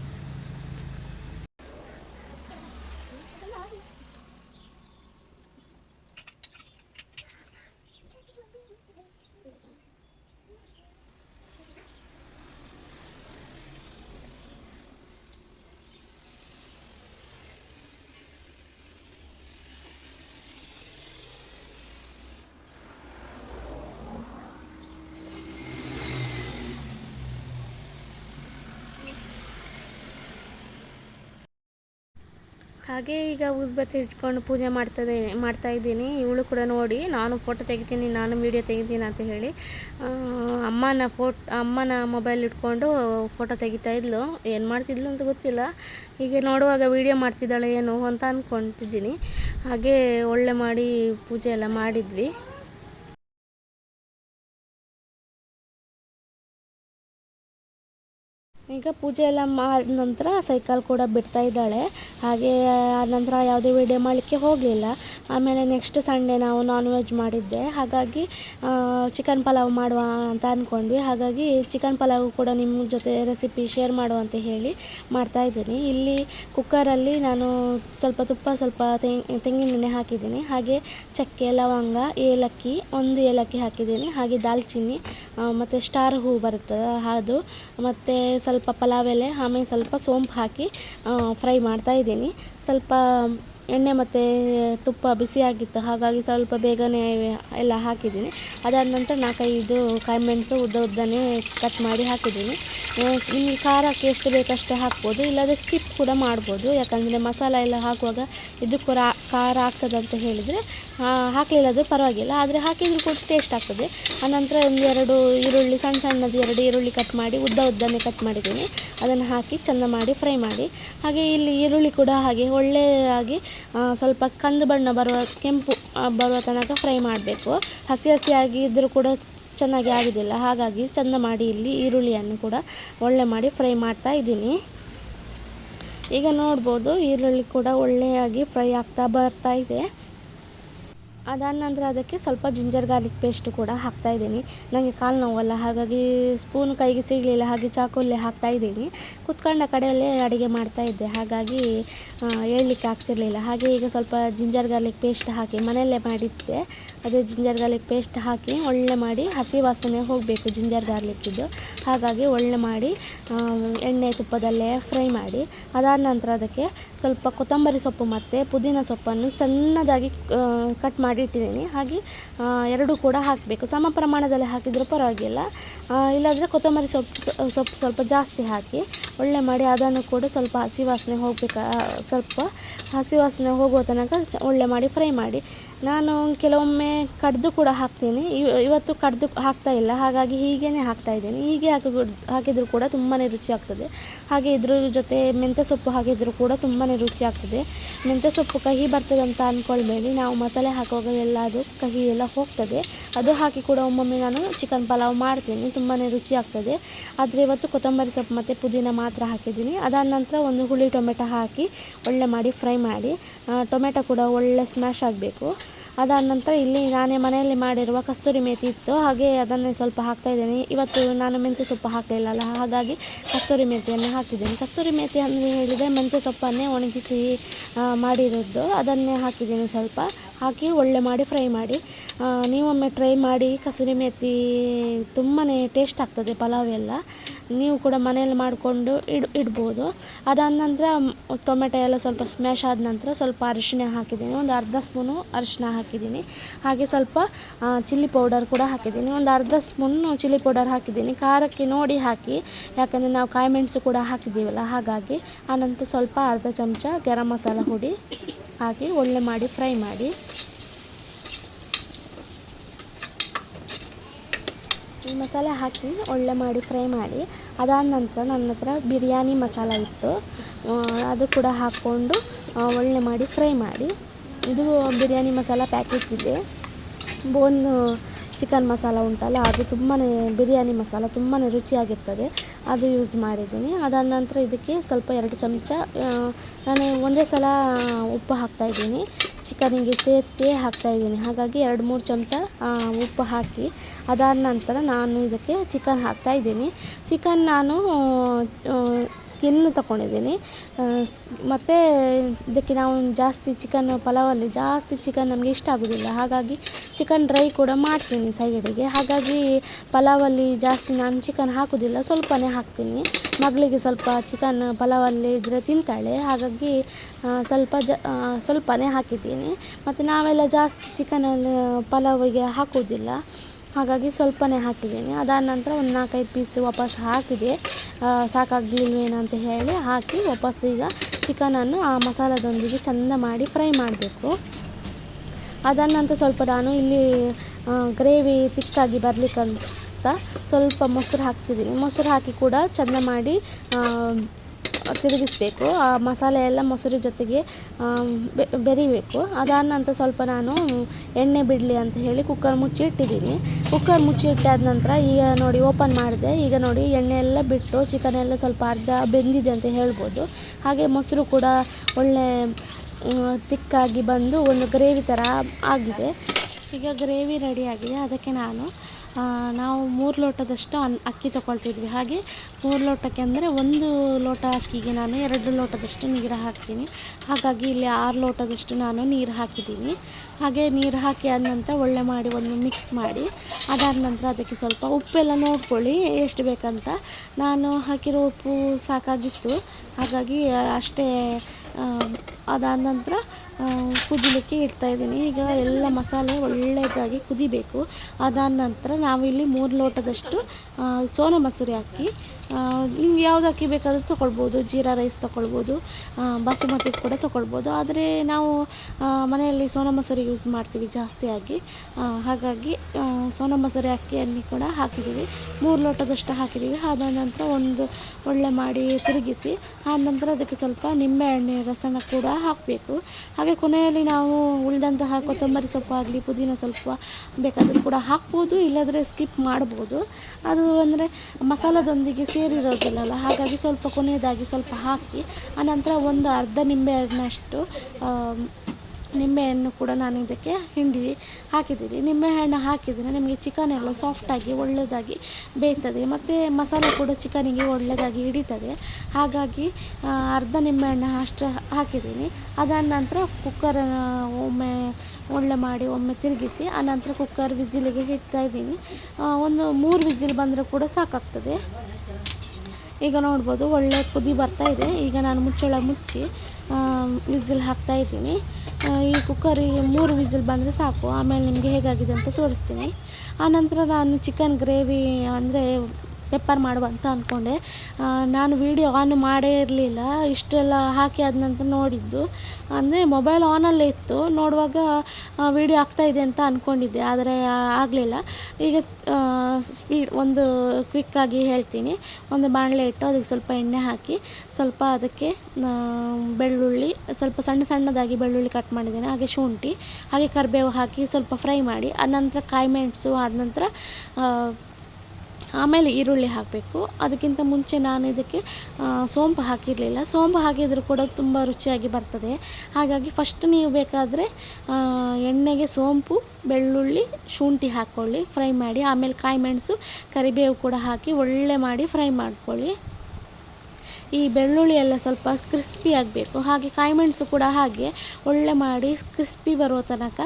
ಹಾಗೆ ಈಗ ಊದ್ಬತ್ತಿ ಇಟ್ಕೊಂಡು ಪೂಜೆ ಮಾಡ್ತದೆ, ಮಾಡ್ತಾ ಇದ್ದೀನಿ. ಇವಳು ಕೂಡ ನೋಡಿ, ನಾನು ಫೋಟೋ ತೆಗಿತೀನಿ, ನಾನು ವೀಡಿಯೋ ತೆಗಿತೀನಿ ಅಂತ ಹೇಳಿ ಅಮ್ಮನ ಫೋಟ್ ಅಮ್ಮನ ಮೊಬೈಲ್ ಇಟ್ಕೊಂಡು ಫೋಟೋ ತೆಗಿತಾ ಇದ್ಲು. ಏನು ಮಾಡ್ತಿದ್ಲು ಅಂತ ಗೊತ್ತಿಲ್ಲ. ಹೀಗೆ ನೋಡುವಾಗ ವೀಡಿಯೋ ಮಾಡ್ತಿದ್ದಾಳೆ ಏನು ಅಂತ ಅಂದ್ಕೊತಿದ್ದೀನಿ ಹಾಗೆ ಒಳ್ಳೆ ಮಾಡಿ ಪೂಜೆ ಎಲ್ಲ ಮಾಡಿದ್ವಿ. ಈಗ ಪೂಜೆ ಎಲ್ಲ ಮಾಡಿದ ನಂತರ ಸೈಕಲ್ ಕೂಡ ಬಿಡ್ತಾ ಇದ್ದಾಳೆ. ಹಾಗೆ, ಆ, ನಂತರ ಯಾವುದೇ ವೀಡಿಯೋ ಮಾಡಲಿಕ್ಕೆ ಹೋಗಲಿಲ್ಲ. ಆಮೇಲೆ ನೆಕ್ಸ್ಟ್ ಸಂಡೇ ನಾವು ನಾನ್ ವೆಜ್ ಮಾಡಿದ್ದೆ. ಹಾಗಾಗಿ ಚಿಕನ್ ಪಲಾವ್ ಮಾಡುವ ಅಂತ ಅಂದ್ಕೊಂಡ್ವಿ ಹಾಗಾಗಿ ಚಿಕನ್ ಪಲಾವ್ ಕೂಡ ನಿಮ್ಮ ಜೊತೆ ರೆಸಿಪಿ ಶೇರ್ ಮಾಡುವ ಅಂತ ಹೇಳಿ ಮಾಡ್ತಾ ಇದ್ದೀನಿ. ಇಲ್ಲಿ ಕುಕ್ಕರಲ್ಲಿ ನಾನು ಸ್ವಲ್ಪ ತುಪ್ಪ, ಸ್ವಲ್ಪ ತೆಂಗ್ ತೆಂಗಿನೆಣ್ಣೆ ಹಾಕಿದ್ದೀನಿ. ಹಾಗೆ ಚಕ್ಕೆ, ಲವಂಗ, ಏಲಕ್ಕಿ, ಒಂದು ಏಲಕ್ಕಿ ಹಾಕಿದ್ದೀನಿ. ಹಾಗೆ ದಾಲ್ಚಿನ್ನಿ ಮತ್ತು ಸ್ಟಾರ್ ಹೂ ಬರುತ್ತೆ ಅದು. ಮತ್ತು ಸ್ವಲ್ಪ ಪಲಾವ್ ಎಲೆ ಆಮೇಲೆ ಸ್ವಲ್ಪ ಸೋಂಪು ಹಾಕಿ ಫ್ರೈ ಮಾಡ್ತಾ ಇದ್ದೀನಿ. ಸ್ವಲ್ಪ ಎಣ್ಣೆ ಮತ್ತು ತುಪ್ಪ ಬಿಸಿಯಾಗಿತ್ತು ಹಾಗಾಗಿ ಸ್ವಲ್ಪ ಬೇಗನೆ ಎಲ್ಲ ಹಾಕಿದ್ದೀನಿ. ಅದಾದ ನಂತರ ನಾಲ್ಕೈದು ಕಾಯಿಮೆಣಸು ಉದ್ದ ಉದ್ದನೇ ಕಟ್ ಮಾಡಿ ಹಾಕಿದ್ದೀನಿ. ನಿಮಗೆ ಖಾರಕ್ಕೆ ಎಷ್ಟು ಬೇಕಷ್ಟು ಹಾಕ್ಬೋದು ಇಲ್ಲದೆ ಸ್ಕಿಪ್ ಕೂಡ ಮಾಡ್ಬೋದು. ಯಾಕಂದರೆ ಮಸಾಲ ಎಲ್ಲ ಹಾಕುವಾಗ ಇದು ಕೂಡ ಖಾರ ಆಗ್ತದೆ ಅಂತ ಹೇಳಿದರೆ ಹಾಕಲಿಲ್ಲ ಅದು ಪರವಾಗಿಲ್ಲ. ಆದರೆ ಹಾಕಿದರೂ ಕೂಡ ಟೇಸ್ಟ್ ಆಗ್ತದೆ. ಆನಂತರ ಒಂದು ಎರಡು ಈರುಳ್ಳಿ, ಸಣ್ಣ ಸಣ್ಣದು ಎರಡು ಈರುಳ್ಳಿ ಕಟ್ ಮಾಡಿ, ಉದ್ದ ಉದ್ದನೆ ಕಟ್ ಮಾಡಿದ್ದೀನಿ. ಅದನ್ನು ಹಾಕಿ ಚೆಂದ ಮಾಡಿ ಫ್ರೈ ಮಾಡಿ. ಹಾಗೆ ಇಲ್ಲಿ ಈರುಳ್ಳಿ ಕೂಡ ಹಾಗೆ ಒಳ್ಳೆಯಾಗಿ ಸ್ವಲ್ಪ ಕಂದು ಬಣ್ಣ ಬರುವ ಕೆಂಪು ಬರುವ ತನಕ ಫ್ರೈ ಮಾಡಬೇಕು. ಹಸಿ ಹಸಿಯಾಗಿ ಇದ್ದರೂ ಕೂಡ ಚೆನ್ನಾಗಿ ಆಗೋದಿಲ್ಲ. ಹಾಗಾಗಿ ಚೆಂದ ಮಾಡಿ ಇಲ್ಲಿ ಈರುಳ್ಳಿಯನ್ನು ಕೂಡ ಒಳ್ಳೆ ಮಾಡಿ ಫ್ರೈ ಮಾಡ್ತಾ ಇದ್ದೀನಿ. ಈಗ ನೋಡ್ಬೋದು, ಈರುಳ್ಳಿ ಕೂಡ ಒಳ್ಳೆಯಾಗಿ ಫ್ರೈ ಆಗ್ತಾ ಬರ್ತಾ ಇದೆ. ಅದಾದ ನಂತರ ಅದಕ್ಕೆ ಸ್ವಲ್ಪ ಜಿಂಜರ್ ಗಾರ್ಲಿಕ್ ಪೇಸ್ಟ್ ಕೂಡ ಹಾಕ್ತಾ ಇದ್ದೀನಿ. ನನಗೆ ಕಾಲು ನೋವಲ್ಲ, ಹಾಗಾಗಿ ಸ್ಪೂನ್ ಕೈಗೆ ಸಿಗಲಿಲ್ಲ, ಹಾಗೆ ಚಾಕುಲ್ಲೇ ಹಾಕ್ತಾ ಇದ್ದೀನಿ. ಕುತ್ಕೊಂಡ ಕಡೆಯಲ್ಲೇ ಅಡುಗೆ ಮಾಡ್ತಾ ಇದ್ದೆ, ಹಾಗಾಗಿ ಹೇಳಲಿಕ್ಕೆ ಆಗ್ತಿರಲಿಲ್ಲ. ಹಾಗೆ ಈಗ ಸ್ವಲ್ಪ ಜಿಂಜರ್ ಗಾರ್ಲಿಕ್ ಪೇಸ್ಟ್ ಹಾಕಿ ಮನೆಯಲ್ಲೇ ಮಾಡಿದ್ದೆ. ಅದೇ ಜಿಂಜರ್ ಗಾರ್ಲಿಕ್ ಪೇಸ್ಟ್ ಹಾಕಿ ಒಳ್ಳೆ ಮಾಡಿ ಹಸಿ ವಾಸನೆ ಹೋಗಬೇಕು ಜಿಂಜರ್ ಗಾರ್ಲಿಕ್ಕಿದ್ದು ಹಾಗಾಗಿ ಒಳ್ಳೆ ಮಾಡಿ ಎಣ್ಣೆ ತುಪ್ಪದಲ್ಲೇ ಫ್ರೈ ಮಾಡಿ, ಅದಾದ ನಂತರ ಅದಕ್ಕೆ ಸ್ವಲ್ಪ ಕೊತ್ತಂಬರಿ ಸೊಪ್ಪು ಮತ್ತು ಪುದೀನ ಸೊಪ್ಪನ್ನು ಸಣ್ಣದಾಗಿ ಕಟ್ ಮಾಡಿ ಇಟ್ಟಿದ್ದೀನಿ ಹಾಗೆ ಎರಡು ಕೂಡ ಹಾಕಬೇಕು. ಸಮ ಪ್ರಮಾಣದಲ್ಲಿ ಹಾಕಿದರೂ ಪರವಾಗಿಲ್ಲ. ಇಲ್ಲಾದರೆ ಕೊತ್ತಂಬರಿ ಸೊಪ್ಪು ಸೊಪ್ಪು ಸ್ವಲ್ಪ ಜಾಸ್ತಿ ಹಾಕಿ ಒಳ್ಳೆ ಮಾಡಿ ಅದನ್ನು ಕೂಡ ಸ್ವಲ್ಪ ಹಸಿ ವಾಸನೆ ಹೋಗಬೇಕಾ, ಸ್ವಲ್ಪ ಹಸಿ ವಾಸನೆ ಹೋಗುವ ತನಕ ಒಳ್ಳೆ ಮಾಡಿ ಫ್ರೈ ಮಾಡಿ. ನಾನು ಕೆಲವೊಮ್ಮೆ ಕಡಿದು ಕೂಡ ಹಾಕ್ತೀನಿ. ಇವ- ಇವತ್ತು ಕಡ್ದು ಹಾಕ್ತಾ ಇಲ್ಲ. ಹಾಗಾಗಿ ಹೀಗೇ ಹಾಕ್ತಾ ಇದ್ದೀನಿ. ಹೀಗೆ ಹಾಕಿ ಹಾಕಿದರೂ ಕೂಡ ತುಂಬಾ ರುಚಿ ಆಗ್ತದೆ. ಹಾಗೆ ಇದ್ರ ಜೊತೆ ಮೆಂತ್ಯ ಸೊಪ್ಪು ಹಾಕಿದರೂ ಕೂಡ ತುಂಬಾ ರುಚಿ ಆಗ್ತದೆ. ಮೆಂತ್ಯ ಸೊಪ್ಪು ಕಹಿ ಬರ್ತದೆ ಅಂತ ಅಂದ್ಕೊಳ್ಬೇಡಿ ನಾವು ಮಸಾಲೆ ಹಾಕುವಾಗ ಎಲ್ಲ ಅದು ಕಹಿ ಎಲ್ಲ ಹೋಗ್ತದೆ. ಅದು ಹಾಕಿ ಕೂಡ ಒಮ್ಮೊಮ್ಮೆ ನಾನು ಚಿಕನ್ ಪಲಾವ್ ಮಾಡ್ತೀನಿ. ತುಂಬಾ ರುಚಿ ಆಗ್ತದೆ. ಆದರೆ ಇವತ್ತು ಕೊತ್ತಂಬರಿ ಸೊಪ್ಪು ಮತ್ತು ಪುದೀನ ಮಾತ್ರ ಹಾಕಿದ್ದೀನಿ. ಅದಾದ ನಂತರ ಒಂದು ಹುಳಿ ಟೊಮೆಟೊ ಹಾಕಿ ಒಳ್ಳೆ ಮಾಡಿ ಫ್ರೈ ಮಾಡಿ. ಟೊಮೆಟೊ ಕೂಡ ಒಳ್ಳೆ ಸ್ಮ್ಯಾಶ್ ಆಗಬೇಕು. ಅದಾದ ನಂತರ ಇಲ್ಲಿ ನಾನೇ ಮನೆಯಲ್ಲಿ ಮಾಡಿರುವ ಕಸ್ತೂರಿ ಮೇಥಿ ಇತ್ತು. ಹಾಗೆ ಅದನ್ನೇ ಸ್ವಲ್ಪ ಹಾಕ್ತಾ ಇದ್ದೀನಿ. ಇವತ್ತು ನಾನು ಮೆಂತ್ಯ ಸೊಪ್ಪು ಹಾಕಲಿಲ್ಲಲ್ಲ, ಹಾಗಾಗಿ ಕಸ್ತೂರಿ ಮೇಥಿಯನ್ನು ಹಾಕಿದ್ದೇನೆ. ಕಸ್ತೂರಿ ಮೇಥಿ ಅಂದರೆ ಹೇಳಿದರೆ ಮೆಂತ್ಯ ಸೊಪ್ಪನ್ನೇ ಒಣಗಿಸಿ ಮಾಡಿರೋದು. ಅದನ್ನೇ ಹಾಕಿದ್ದೀನಿ ಸ್ವಲ್ಪ. ಹಾಕಿ ಒಳ್ಳೆ ಮಾಡಿ ಫ್ರೈ ಮಾಡಿ. ನೀವೊಮ್ಮೆ ಟ್ರೈ ಮಾಡಿ, ಕಸೂರಿ ಮೇಥಿ ತುಂಬಾ ಟೇಸ್ಟ್ ಆಗ್ತದೆ ಪಲಾವ್ ಎಲ್ಲ. ನೀವು ಕೂಡ ಮನೆಯಲ್ಲಿ ಮಾಡಿಕೊಂಡು ಇಡ್, ಇಡ್ಬೋದು. ಅದಾದ ನಂತರ ಟೊಮೆಟೊ ಎಲ್ಲ ಸ್ವಲ್ಪ ಸ್ಮ್ಯಾಶ್ ಆದ ನಂತರ ಸ್ವಲ್ಪ ಅರಿಶಿಣ ಹಾಕಿದ್ದೀನಿ. ಒಂದು ಅರ್ಧ ಸ್ಪೂನು ಅರಿಶಿಣ ಹಾಕಿದ್ದೀನಿ. ಹಾಗೆ ಸ್ವಲ್ಪ ಚಿಲ್ಲಿ ಪೌಡರ್ ಕೂಡ ಹಾಕಿದ್ದೀನಿ. ಒಂದು ಅರ್ಧ ಸ್ಪೂನು ಚಿಲ್ಲಿ ಪೌಡರ್ ಹಾಕಿದ್ದೀನಿ. ಖಾರಕ್ಕೆ ನೋಡಿ ಹಾಕಿ, ಯಾಕಂದರೆ ನಾವು ಕಾಯಿ ಮೆಣಸು ಕೂಡ ಹಾಕಿದ್ದೀವಲ್ಲ, ಹಾಗಾಗಿ ಆನಂತರ ಸ್ವಲ್ಪ ಅರ್ಧ ಚಮಚ ಗರಂ ಮಸಾಲ ಹುಡಿ ಹಾಕಿ ಒಳ್ಳೆ ಮಾಡಿ ಫ್ರೈ ಮಾಡಿ. ಈ ಮಸಾಲೆ ಹಾಕಿ ಒಳ್ಳೆ ಮಾಡಿ ಫ್ರೈ ಮಾಡಿ, ಅದಾದ ನಂತರ ನನ್ನ ಹತ್ರ ಬಿರಿಯಾನಿ ಮಸಾಲ ಇತ್ತು. ಅದು ಕೂಡ ಹಾಕ್ಕೊಂಡು ಒಳ್ಳೆ ಮಾಡಿ ಫ್ರೈ ಮಾಡಿ. ಇದು ಬಿರಿಯಾನಿ ಮಸಾಲ ಪ್ಯಾಕೆಟ್ ಇದೆ. ಬೋನ್ ಚಿಕನ್ ಮಸಾಲ ಉಂಟಲ್ಲ, ಅದು ತುಂಬಾ ಬಿರಿಯಾನಿ ಮಸಾಲ ತುಂಬಾ ರುಚಿಯಾಗಿರ್ತದೆ. ಅದು ಯೂಸ್ ಮಾಡಿದ್ದೀನಿ. ಅದಾದ ನಂತರ ಇದಕ್ಕೆ ಸ್ವಲ್ಪ ಎರಡು ಚಮಚ ನಾನು ಒಂದೇ ಸಲ ಉಪ್ಪು ಹಾಕ್ತಾಯಿದ್ದೀನಿ ಚಿಕನಿಗೆ ಸೇರಿಸಿ ಹಾಕ್ತಾಯಿದ್ದೀನಿ ಹಾಗಾಗಿ ಎರಡು, ಮೂರು ಚಮಚ ಉಪ್ಪು ಹಾಕಿ ಅದಾದ ನಂತರ ನಾನು ಇದಕ್ಕೆ ಚಿಕನ್ ಹಾಕ್ತಾಯಿದ್ದೀನಿ ಚಿಕನ್ ನಾನು ಸ್ಕಿನ್ ತಗೊಂಡಿದ್ದೀನಿ ಮತ್ತು ಇದಕ್ಕೆ ನಾವು ಜಾಸ್ತಿ ಚಿಕನ್, ಪಲಾವಲ್ಲಿ ಜಾಸ್ತಿ ಚಿಕನ್ ನಮಗೆ ಇಷ್ಟ ಆಗೋದಿಲ್ಲ. ಹಾಗಾಗಿ ಚಿಕನ್ ಡ್ರೈ ಕೂಡ ಮಾಡ್ತೀನಿ ಸೈಡಿಗೆ. ಹಾಗಾಗಿ ಪಲಾವಲ್ಲಿ ಜಾಸ್ತಿ ನಾನು ಚಿಕನ್ ಹಾಕೋದಿಲ್ಲ. ಸ್ವಲ್ಪನೇ ಹಾಕ್ತೀನಿ. ಮಗಳಿಗೆ ಸ್ವಲ್ಪ ಚಿಕನ್, ಪಲಾವಲ್ಲಿ ಇದ್ದರೆ ತಿಂತಾಳೆ. ಹಾಗಾಗಿ ಸ್ವಲ್ಪ ಜ ಸ್ವಲ್ಪನೇ ಹಾಕಿದ್ದೀನಿ. ಮತ್ತು ನಾವೆಲ್ಲ ಜಾಸ್ತಿ ಚಿಕನಲ್ಲಿ ಪಲಾವಿಗೆ ಹಾಕೋದಿಲ್ಲ ಹಾಗಾಗಿ ಸ್ವಲ್ಪನೇ ಹಾಕಿದ್ದೀನಿ. ಅದಾದ ನಂತರ ಒಂದು ನಾಲ್ಕೈದು ಪೀಸ್ ವಾಪಸ್ ಹಾಕಿದೆ. ಸಾಕಾಗಲಿಲ್ವೇನೋ ಅಂತ ಹೇಳಿ ಹಾಕಿ ವಾಪಸ್ ಈಗ ಚಿಕನನ್ನು ಆ ಮಸಾಲದೊಂದಿಗೆ ಚೆಂದ ಮಾಡಿ ಫ್ರೈ ಮಾಡಬೇಕು. ಅದಾದ ನಂತರ ಸ್ವಲ್ಪ ನಾನು ಇಲ್ಲಿ ಗ್ರೇವಿ ತಿಕ್ಕಾಗಿ ಬರಲಿಕ್ಕಂತ ಸ್ವಲ್ಪ ಮೊಸರು ಹಾಕ್ತಿದ್ದೀನಿ. ಮೊಸರು ಹಾಕಿ ಕೂಡ ಚೆಂದ ಮಾಡಿ ತಿರುಗಿಸ್ಬೇಕು. ಆ ಮಸಾಲೆ ಎಲ್ಲ ಮೊಸರು ಜೊತೆಗೆ ಬೆರಿಬೇಕು. ಅದಾದ ನಂತರ ಸ್ವಲ್ಪ ನಾನು ಎಣ್ಣೆ ಬಿಡಲಿ ಅಂತ ಹೇಳಿ ಕುಕ್ಕರ್ ಮುಚ್ಚಿ ಇಟ್ಟಿದ್ದೀನಿ. ಕುಕ್ಕರ್ ಮುಚ್ಚಿ ಇಟ್ಟಾದ ನಂತರ ಈಗ ನೋಡಿ ಓಪನ್ ಮಾಡಿದೆ. ಈಗ ನೋಡಿ ಎಣ್ಣೆ ಎಲ್ಲ ಬಿಟ್ಟು ಚಿಕನ್ ಎಲ್ಲ ಸ್ವಲ್ಪ ಅರ್ಧ ಬೆಂದಿದೆ ಅಂತ ಹೇಳ್ಬೋದು. ಹಾಗೆ ಮೊಸರು ಕೂಡ ಒಳ್ಳೆ ತಿಕ್ಕಾಗಿ ಬಂದು ಒಂದು ಗ್ರೇವಿ ಥರ ಆಗಿದೆ. ಈಗ ಗ್ರೇವಿ ರೆಡಿಯಾಗಿದೆ ಅದಕ್ಕೆ ನಾನು ನಾವು ಮೂರು ಲೋಟದಷ್ಟು ಅನ್, ಅಕ್ಕಿ ತೊಗೊಳ್ತಿದ್ವಿ. ಹಾಗೆ ಮೂರು ಲೋಟಕ್ಕೆ ಅಂದರೆ ಒಂದು ಲೋಟ ಅಕ್ಕಿಗೆ ನಾನು ಎರಡು ಲೋಟದಷ್ಟು ನೀರು ಹಾಕ್ತೀನಿ. ಹಾಗಾಗಿ ಇಲ್ಲಿ ಆರು ಲೋಟದಷ್ಟು ನಾನು ನೀರು ಹಾಕಿದ್ದೀನಿ. ಹಾಗೆ ನೀರು ಹಾಕಿ ಆದ ನಂತರ ಒಳ್ಳೆ ಮಾಡಿ ಒಂದು ಮಿಕ್ಸ್ ಮಾಡಿ, ಅದಾದ ನಂತರ ಅದಕ್ಕೆ ಸ್ವಲ್ಪ ಉಪ್ಪೆಲ್ಲ ನೋಡ್ಕೊಳ್ಳಿ, ಎಷ್ಟು ಬೇಕಂತ. ನಾನು ಹಾಕಿರೋ ಉಪ್ಪು ಸಾಕಾಗಿತ್ತು. ಹಾಗಾಗಿ ಅಷ್ಟೇ ಅದಾದ ನಂತರ ಕುದಿಲಿಕ್ಕೆ ಇಡ್ತಾಯಿದ್ದೀನಿ ಈಗ ಎಲ್ಲ ಮಸಾಲೆ ಒಳ್ಳೆಯದಾಗಿ ಕುದಿಬೇಕು. ಅದಾದ ನಂತರ ನಾವಿಲ್ಲಿ ಮೂರು ಲೋಟದಷ್ಟು ಸೋನ ಮಸೂರಿ ಆ, ನಿಮ್ಗೆ ಯಾವ್ದು ಅಕ್ಕಿ ಬೇಕಾದರೂ ತೊಗೊಳ್ಬೋದು ಜೀರಾ ರೈಸ್ ತೊಗೊಳ್ಬೋದು ಆ, ಬಾಸುಮತಿ ಕೂಡ ತೊಗೊಳ್ಬೋದು. ಆದರೆ ನಾವು ಮನೆಯಲ್ಲಿ ಸೋನಾ ಮಸೂರಿ ಯೂಸ್ ಮಾಡ್ತೀವಿ ಜಾಸ್ತಿಯಾಗಿ ಹಾಗಾಗಿ ಸೋನ ಮಸೂರಿ ಅಕ್ಕಿಯನ್ನು ಕೂಡ ಹಾಕಿದ್ದೀವಿ. ಮೂರು ಲೋಟದಷ್ಟು ಹಾಕಿದ್ದೀವಿ. ಆದ ನಂತರ ಒಂದು ಒಳ್ಳೆ ಮಾಡಿ ತಿರುಗಿಸಿ ಆದ ನಂತರ ಅದಕ್ಕೆ ಸ್ವಲ್ಪ ನಿಂಬೆಹಣ್ಣೆ ರಸನ ಕೂಡ ಹಾಕಬೇಕು. ಹಾಗೆ ಕೊನೆಯಲ್ಲಿ ನಾವು ಉಳಿದಂತಹ ಕೊತ್ತಂಬರಿ ಸೊಪ್ಪು ಆಗಲಿ ಪುದೀನ ಸ್ವಲ್ಪ ಬೇಕಾದರೂ ಕೂಡ ಹಾಕ್ಬೋದು ಇಲ್ಲದ್ರೆ ಸ್ಕಿಪ್ ಮಾಡ್ಬೋದು. ಅದು ಅಂದರೆ ಮಸಾಲದೊಂದಿಗೆ ಸೇರಿರೋದಿಲ್ಲಲ್ಲ. ಹಾಗಾಗಿ ಸ್ವಲ್ಪ ಕೊನೆಯದಾಗಿ ಸ್ವಲ್ಪ ಹಾಕಿ ಆನಂತರ ಒಂದು ಅರ್ಧ ನಿಂಬೆಹಣ್ಣಷ್ಟು ಆ, ನಿಂಬೆಹಣ್ಣು ಕೂಡ ನಾನು ಇದಕ್ಕೆ ಹಿಂಡಿ ಹಾಕಿದ್ದೀನಿ. ನಿಂಬೆಹಣ್ಣು ಹಾಕಿದರೆ ನಿಮಗೆ ಚಿಕನ್ ಎಲ್ಲ ಸಾಫ್ಟಾಗಿ ಒಳ್ಳೆಯದಾಗಿ ಬೇಯ್ತದೆ. ಮತ್ತು ಮಸಾಲೆ ಕೂಡ ಚಿಕನಿಗೆ ಒಳ್ಳೆಯದಾಗಿ ಹಿಡಿತದೆ. ಹಾಗಾಗಿ ಅರ್ಧ ನಿಂಬೆಹಣ್ಣು ಅಷ್ಟು ಹಾಕಿದ್ದೀನಿ. ಅದಾದ ನಂತರ ಕುಕ್ಕರ್ ಒಮ್ಮೆ ಒಳ್ಳೆ ಮಾಡಿ ಒಮ್ಮೆ ತಿರುಗಿಸಿ ಆನಂತರ ಕುಕ್ಕರ್ ವಿಸಿಲಿಗೆ ಇಡ್ತಾ ಇದ್ದೀನಿ. ಆ, ಒಂದು ಮೂರು ವಿಸಿಲ್ ಬಂದರೂ ಕೂಡ ಸಾಕಾಗ್ತದೆ. ಈಗ ನೋಡ್ಬೋದು ಒಳ್ಳೆ ಕುದಿ ಬರ್ತಾ ಇದೆ. ಈಗ ನಾನು ಮುಚ್ಚಳ ಮುಚ್ಚಿ ವಿಸಿಲ್ ಹಾಕ್ತಾ ಇದ್ದೀನಿ. ಈ ಕುಕ್ಕರಿಗೆ ಮೂರು ವಿಸಿಲ್ ಬಂದರೆ ಸಾಕು. ಆಮೇಲೆ ನಿಮಗೆ ಹೇಗಾಗಿದೆ ಅಂತ ತೋರಿಸ್ತೀನಿ. ಆನಂತರ ನಾನು ಚಿಕನ್ ಗ್ರೇವಿ ಅಂದರೆ ಪೆಪ್ಪರ್ ಮಾಡುವ ಅಂತ ಅಂದ್ಕೊಂಡೆ ನಾನು ವೀಡಿಯೋ ಆನ್ ಮಾಡೇ ಇರಲಿಲ್ಲ. ಇಷ್ಟೆಲ್ಲ ಹಾಕಿ ಆದ ನಂತರ ನೋಡಿದ್ದು. ಅಂದರೆ ಮೊಬೈಲ್ ಆನಲ್ಲೇ ಇತ್ತು. ನೋಡುವಾಗ ವೀಡಿಯೋ ಇದೆ ಅಂತ ಅಂದ್ಕೊಂಡಿದ್ದೆ ಆದರೆ ಆಗಲಿಲ್ಲ. ಈಗ ಸ್ಪೀಡ್ ಒಂದು ಕ್ವಿಕ್ಕಾಗಿ ಹೇಳ್ತೀನಿ. ಒಂದು ಬಾಣಲೆ ಇಟ್ಟು ಅದಕ್ಕೆ ಸ್ವಲ್ಪ ಎಣ್ಣೆ ಹಾಕಿ, ಸ್ವಲ್ಪ ಅದಕ್ಕೆ ಬೆಳ್ಳುಳ್ಳಿ, ಸ್ವಲ್ಪ ಸಣ್ಣ ಸಣ್ಣದಾಗಿ ಬೆಳ್ಳುಳ್ಳಿ ಕಟ್ ಮಾಡಿದ್ದೇನೆ. ಹಾಗೆ ಶುಂಠಿ, ಹಾಗೆ ಕರಿಬೇವು ಹಾಕಿ ಸ್ವಲ್ಪ ಫ್ರೈ ಮಾಡಿ. ಆನಂತರ ಕಾಯಿ ಮೆಣಸು ಆದ ನಂತರ ಆಮೇಲೆ ಈರುಳ್ಳಿ ಹಾಕಬೇಕು. ಅದಕ್ಕಿಂತ ಮುಂಚೆ ನಾನು ಇದಕ್ಕೆ ಸೋಂಪು ಹಾಕಿರಲಿಲ್ಲ. ಸೋಂಪು ಹಾಕಿದರೂ ಕೂಡ ತುಂಬ ರುಚಿಯಾಗಿ ಬರ್ತದೆ. ಹಾಗಾಗಿ ಫಸ್ಟ್ ನೀವು ಬೇಕಾದರೆ ಎಣ್ಣೆಗೆ ಸೋಂಪು, ಬೆಳ್ಳುಳ್ಳಿ, ಶುಂಠಿ ಹಾಕ್ಕೊಳ್ಳಿ ಫ್ರೈ ಮಾಡಿ. ಆಮೇಲೆ ಕಾಯಿ ಮೆಣಸು, ಕರಿಬೇವು ಕೂಡ ಹಾಕಿ ಒಳ್ಳೆ ಮಾಡಿ ಫ್ರೈ ಮಾಡ್ಕೊಳ್ಳಿ. ಈ ಬೆಳ್ಳುಳ್ಳಿ ಎಲ್ಲ ಸ್ವಲ್ಪ ಕ್ರಿಸ್ಪಿ ಆಗಬೇಕು. ಹಾಗೆ ಕಾಯಿಮೆಣಸು ಕೂಡ ಹಾಗೆ ಒಳ್ಳೆ ಮಾಡಿ ಕ್ರಿಸ್ಪಿ ಬರುವ ತನಕ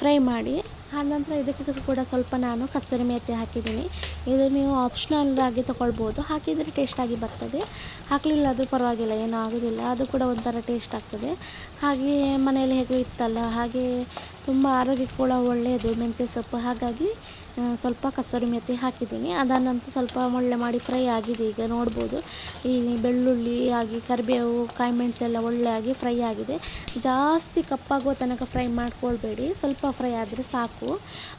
ಫ್ರೈ ಮಾಡಿ. ಆನಂತರ ಇದಕ್ಕೆ ಕೂಡ ಸ್ವಲ್ಪ ನಾನು ಕಸ್ತೂರಿ ಮೇಥಿ ಹಾಕಿದ್ದೀನಿ. ಇದು ನೀವು ಆಪ್ಷನಲ್ ಆಗಿ ತೊಗೊಳ್ಬೋದು. ಹಾಕಿದರೆ ಟೇಸ್ಟಾಗಿ ಬರ್ತದೆ. ಹಾಕಲಿಲ್ಲ ಅದು ಪರವಾಗಿಲ್ಲ, ಏನೂ ಆಗೋದಿಲ್ಲ. ಅದು ಕೂಡ ಒಂಥರ ಟೇಸ್ಟ್ ಆಗ್ತದೆ. ಹಾಗೆ ಮನೆಯಲ್ಲಿ ಹೇಗೂ ಇತ್ತಲ್ಲ, ಹಾಗೆ ತುಂಬ ಆರೋಗ್ಯಕ್ಕೆ ಕೂಡ ಒಳ್ಳೆಯದು ಮೆಂತ್ಯ ಸೊಪ್ಪು. ಹಾಗಾಗಿ ಸ್ವಲ್ಪ ಕಸ್ತೂರಿ ಮೆತ್ತಿ ಹಾಕಿದ್ದೀನಿ. ಅದಾದ ನಂತರ ಸ್ವಲ್ಪ ಒಳ್ಳೆ ಮಾಡಿ ಫ್ರೈ ಆಗಿದೆ. ಈಗ ನೋಡ್ಬೋದು. ಈ ಬೆಳ್ಳುಳ್ಳಿ ಆಗಿ ಕರಿಬೇವು, ಕಾಯಿ ಮೆಣಸು ಎಲ್ಲ ಒಳ್ಳೆ ಆಗಿ ಫ್ರೈ ಆಗಿದೆ. ಜಾಸ್ತಿ ಕಪ್ಪಾಗುವ ತನಕ ಫ್ರೈ ಮಾಡ್ಕೊಳ್ಬೇಡಿ. ಸ್ವಲ್ಪ ಫ್ರೈ ಆದರೆ ಸಾಕು.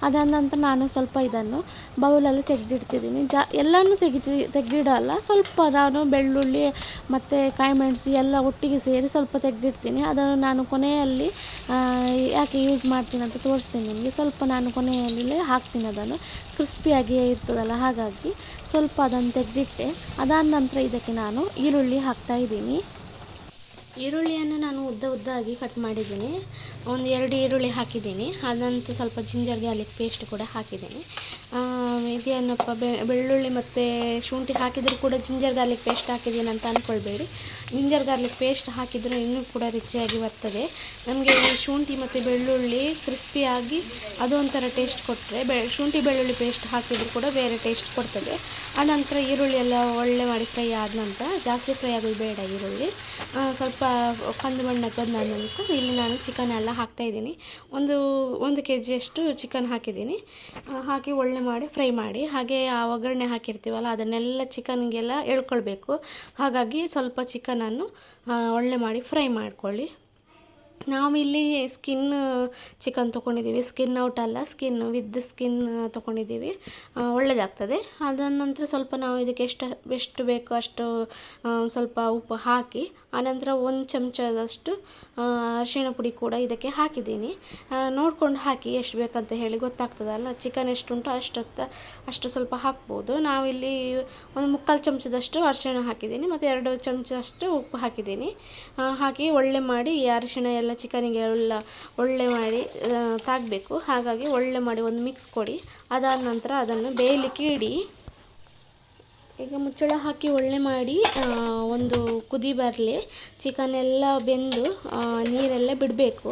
ಅದಾದ ನಂತರ ನಾನು ಸ್ವಲ್ಪ ಇದನ್ನು ಬೌಲಲ್ಲಿ ತೆಗೆದಿಡ್ತಿದ್ದೀನಿ. ಜಾ, ಎಲ್ಲನೂ ತೆಗಿತಿ, ತೆಗೆದಿಡಲ್ಲ. ಸ್ವಲ್ಪ ನಾನು ಬೆಳ್ಳುಳ್ಳಿ ಮತ್ತು ಕಾಯಿ ಮೆಣಸು ಎಲ್ಲ ಒಟ್ಟಿಗೆ ಸೇರಿ ಸ್ವಲ್ಪ ತೆಗೆದಿಡ್ತೀನಿ. ಅದನ್ನು ನಾನು ಕೊನೆಯಲ್ಲಿ ಯಾಕೆ ಯೂಸ್ ಮಾಡ್ತೀನಿ ಅಂತ ತೋರಿಸ್ತೀನಿ ನಿಮಗೆ. ಸ್ವಲ್ಪ ನಾನು ಕೊನೆಯಲ್ಲಿ ಹಾಕ್ತೀನಿ ಅದನ್ನು. ಕ್ರಿಸ್ಪಿಯಾಗಿಯೇ ಇರ್ತದಲ್ಲ, ಹಾಗಾಗಿ ಸ್ವಲ್ಪ ಅದನ್ನು ತೆಗೆದಿಟ್ಟೆ. ಅದಾದ ನಂತರ ಇದಕ್ಕೆ ನಾನು ಈರುಳ್ಳಿ ಹಾಕ್ತಾ ಇದ್ದೀನಿ. ಈರುಳ್ಳಿಯನ್ನು ನಾನು ಉದ್ದ ಉದ್ದಾಗಿ ಕಟ್ ಮಾಡಿದ್ದೀನಿ. ಒಂದು ಎರಡು ಈರುಳ್ಳಿ ಹಾಕಿದ್ದೀನಿ. ಅದಂತೂ ಸ್ವಲ್ಪ ಜಿಂಜರ್ ಗಾರ್ಲಿಕ್ ಪೇಸ್ಟ್ ಕೂಡ ಹಾಕಿದ್ದೀನಿ. ಇದೇನಪ್ಪ ಬೆಳ್ಳುಳ್ಳಿ ಮತ್ತು ಶುಂಠಿ ಹಾಕಿದರೂ ಕೂಡ ಜಿಂಜರ್ ಗಾರ್ಲಿಕ್ ಪೇಸ್ಟ್ ಹಾಕಿದ್ದೀನಿ ಅಂತ ಅಂದ್ಕೊಳ್ಬೇಡಿ ಜಿಂಜರ್ ಗಾರ್ಲಿಕ್ ಪೇಸ್ಟ್ ಹಾಕಿದರೆ ಇನ್ನೂ ಕೂಡ ರುಚಿಯಾಗಿ ಬರ್ತದೆ. ನಮಗೆ ಶುಂಠಿ ಮತ್ತು ಬೆಳ್ಳುಳ್ಳಿ ಕ್ರಿಸ್ಪಿಯಾಗಿ ಅದು ಒಂಥರ ಟೇಸ್ಟ್ ಕೊಟ್ಟರೆ ಬೆ ಶುಂಠಿ ಬೆಳ್ಳುಳ್ಳಿ ಪೇಸ್ಟ್ ಹಾಕಿದರೂ ಕೂಡ ಬೇರೆ ಟೇಸ್ಟ್ ಕೊಡ್ತದೆ. ಆನಂತರ ಈರುಳ್ಳಿ ಎಲ್ಲ ಒಳ್ಳೆ ಮಾಡಿ ಫ್ರೈ ಆದ ನಂತರ ಜಾಸ್ತಿ ಫ್ರೈ ಆಗೋದು ಬೇಡ ಈರುಳ್ಳಿ. ಸ್ವಲ್ಪ ಕಂದು ಬಣ್ಣ ಬಂದ ನಂತರ ಇಲ್ಲಿ ನಾನು ಚಿಕನ್ ಎಲ್ಲ ಹಾಕ್ತಾಯಿದ್ದೀನಿ ಒಂದು ಒಂದು ಕೆ ಜಿಯಷ್ಟು ಚಿಕನ್ ಹಾಕಿದ್ದೀನಿ ಹಾಕಿ ಒಳ್ಳೆ ಮಾಡಿ ಫ್ರೈ ಮಾಡಿ. ಹಾಗೆ ಆ ಒಗ್ಗರಣೆ ಹಾಕಿರ್ತೀವಲ್ಲ ಅದನ್ನೆಲ್ಲ ಚಿಕನ್ಗೆಲ್ಲ ಎಳ್ಕೊಳ್ಬೇಕು. ಹಾಗಾಗಿ ಸ್ವಲ್ಪ ಚಿಕನನ್ನು ಒಳ್ಳೆ ಮಾಡಿ ಫ್ರೈ ಮಾಡ್ಕೊಳ್ಳಿ. ನಾವಿಲ್ಲಿ ಸ್ಕಿನ್, ಚಿಕನ್ ತೊಗೊಂಡಿದ್ದೀವಿ. ಸ್ಕಿನ್ ಔಟ್ ಅಲ್ಲ, ಸ್ಕಿನ್ ವಿತ್ ಸ್ಕಿನ್ ತೊಗೊಂಡಿದ್ದೀವಿ. ಒಳ್ಳೆಯದಾಗ್ತದೆ ಅದಾದ ನಂತರ ಸ್ವಲ್ಪ ನಾವು ಇದಕ್ಕೆ ಎಷ್ಟು ಎಷ್ಟು ಬೇಕೋ ಅಷ್ಟು ಸ್ವಲ್ಪ ಉಪ್ಪು ಹಾಕಿ ಆನಂತರ ಒಂದು ಚಮಚದಷ್ಟು ಅರಿಶಿಣ ಪುಡಿ ಕೂಡ ಇದಕ್ಕೆ ಹಾಕಿದ್ದೀನಿ. ನೋಡ್ಕೊಂಡು ಹಾಕಿ ಎಷ್ಟು ಬೇಕಂತ ಹೇಳಿ ಗೊತ್ತಾಗ್ತದಲ್ಲ, ಚಿಕನ್ ಎಷ್ಟುಂಟು ಅಷ್ಟೊತ್ತ, ಅಷ್ಟು ಸ್ವಲ್ಪ ಹಾಕ್ಬೋದು. ನಾವಿಲ್ಲಿ ಒಂದು ಮುಕ್ಕಾಲು ಚಮಚದಷ್ಟು ಅರಿಶಿಣ ಹಾಕಿದ್ದೀನಿ, ಮತ್ತು ಎರಡು ಚಮಚದಷ್ಟು ಉಪ್ಪು ಹಾಕಿದ್ದೀನಿ. ಹಾಕಿ ಒಳ್ಳೆ ಮಾಡಿ ಈ ಅರಿಶಿಣ ಎಲ್ಲ ಚಿಕನಿಗೆ ಎಲ್ಲ ಒಳ್ಳೆ ಮಾಡಿ ತಾಗಬೇಕು. ಹಾಗಾಗಿ ಒಳ್ಳೆ ಮಾಡಿ ಒಂದು ಮಿಕ್ಸ್ ಕೊಡಿ. ಅದಾದ ನಂತರ ಅದನ್ನು ಬೇಯಲಿಕ್ಕೆ ಇಡಿ. ಈಗ ಮುಚ್ಚಳ ಹಾಕಿ ಒಳ್ಳೆ ಮಾಡಿ ಒಂದು ಕುದಿ ಬರಲಿ. ಚಿಕನ್ ಎಲ್ಲ ಬೆಂದು ನೀರೆಲ್ಲ ಬಿಡಬೇಕು.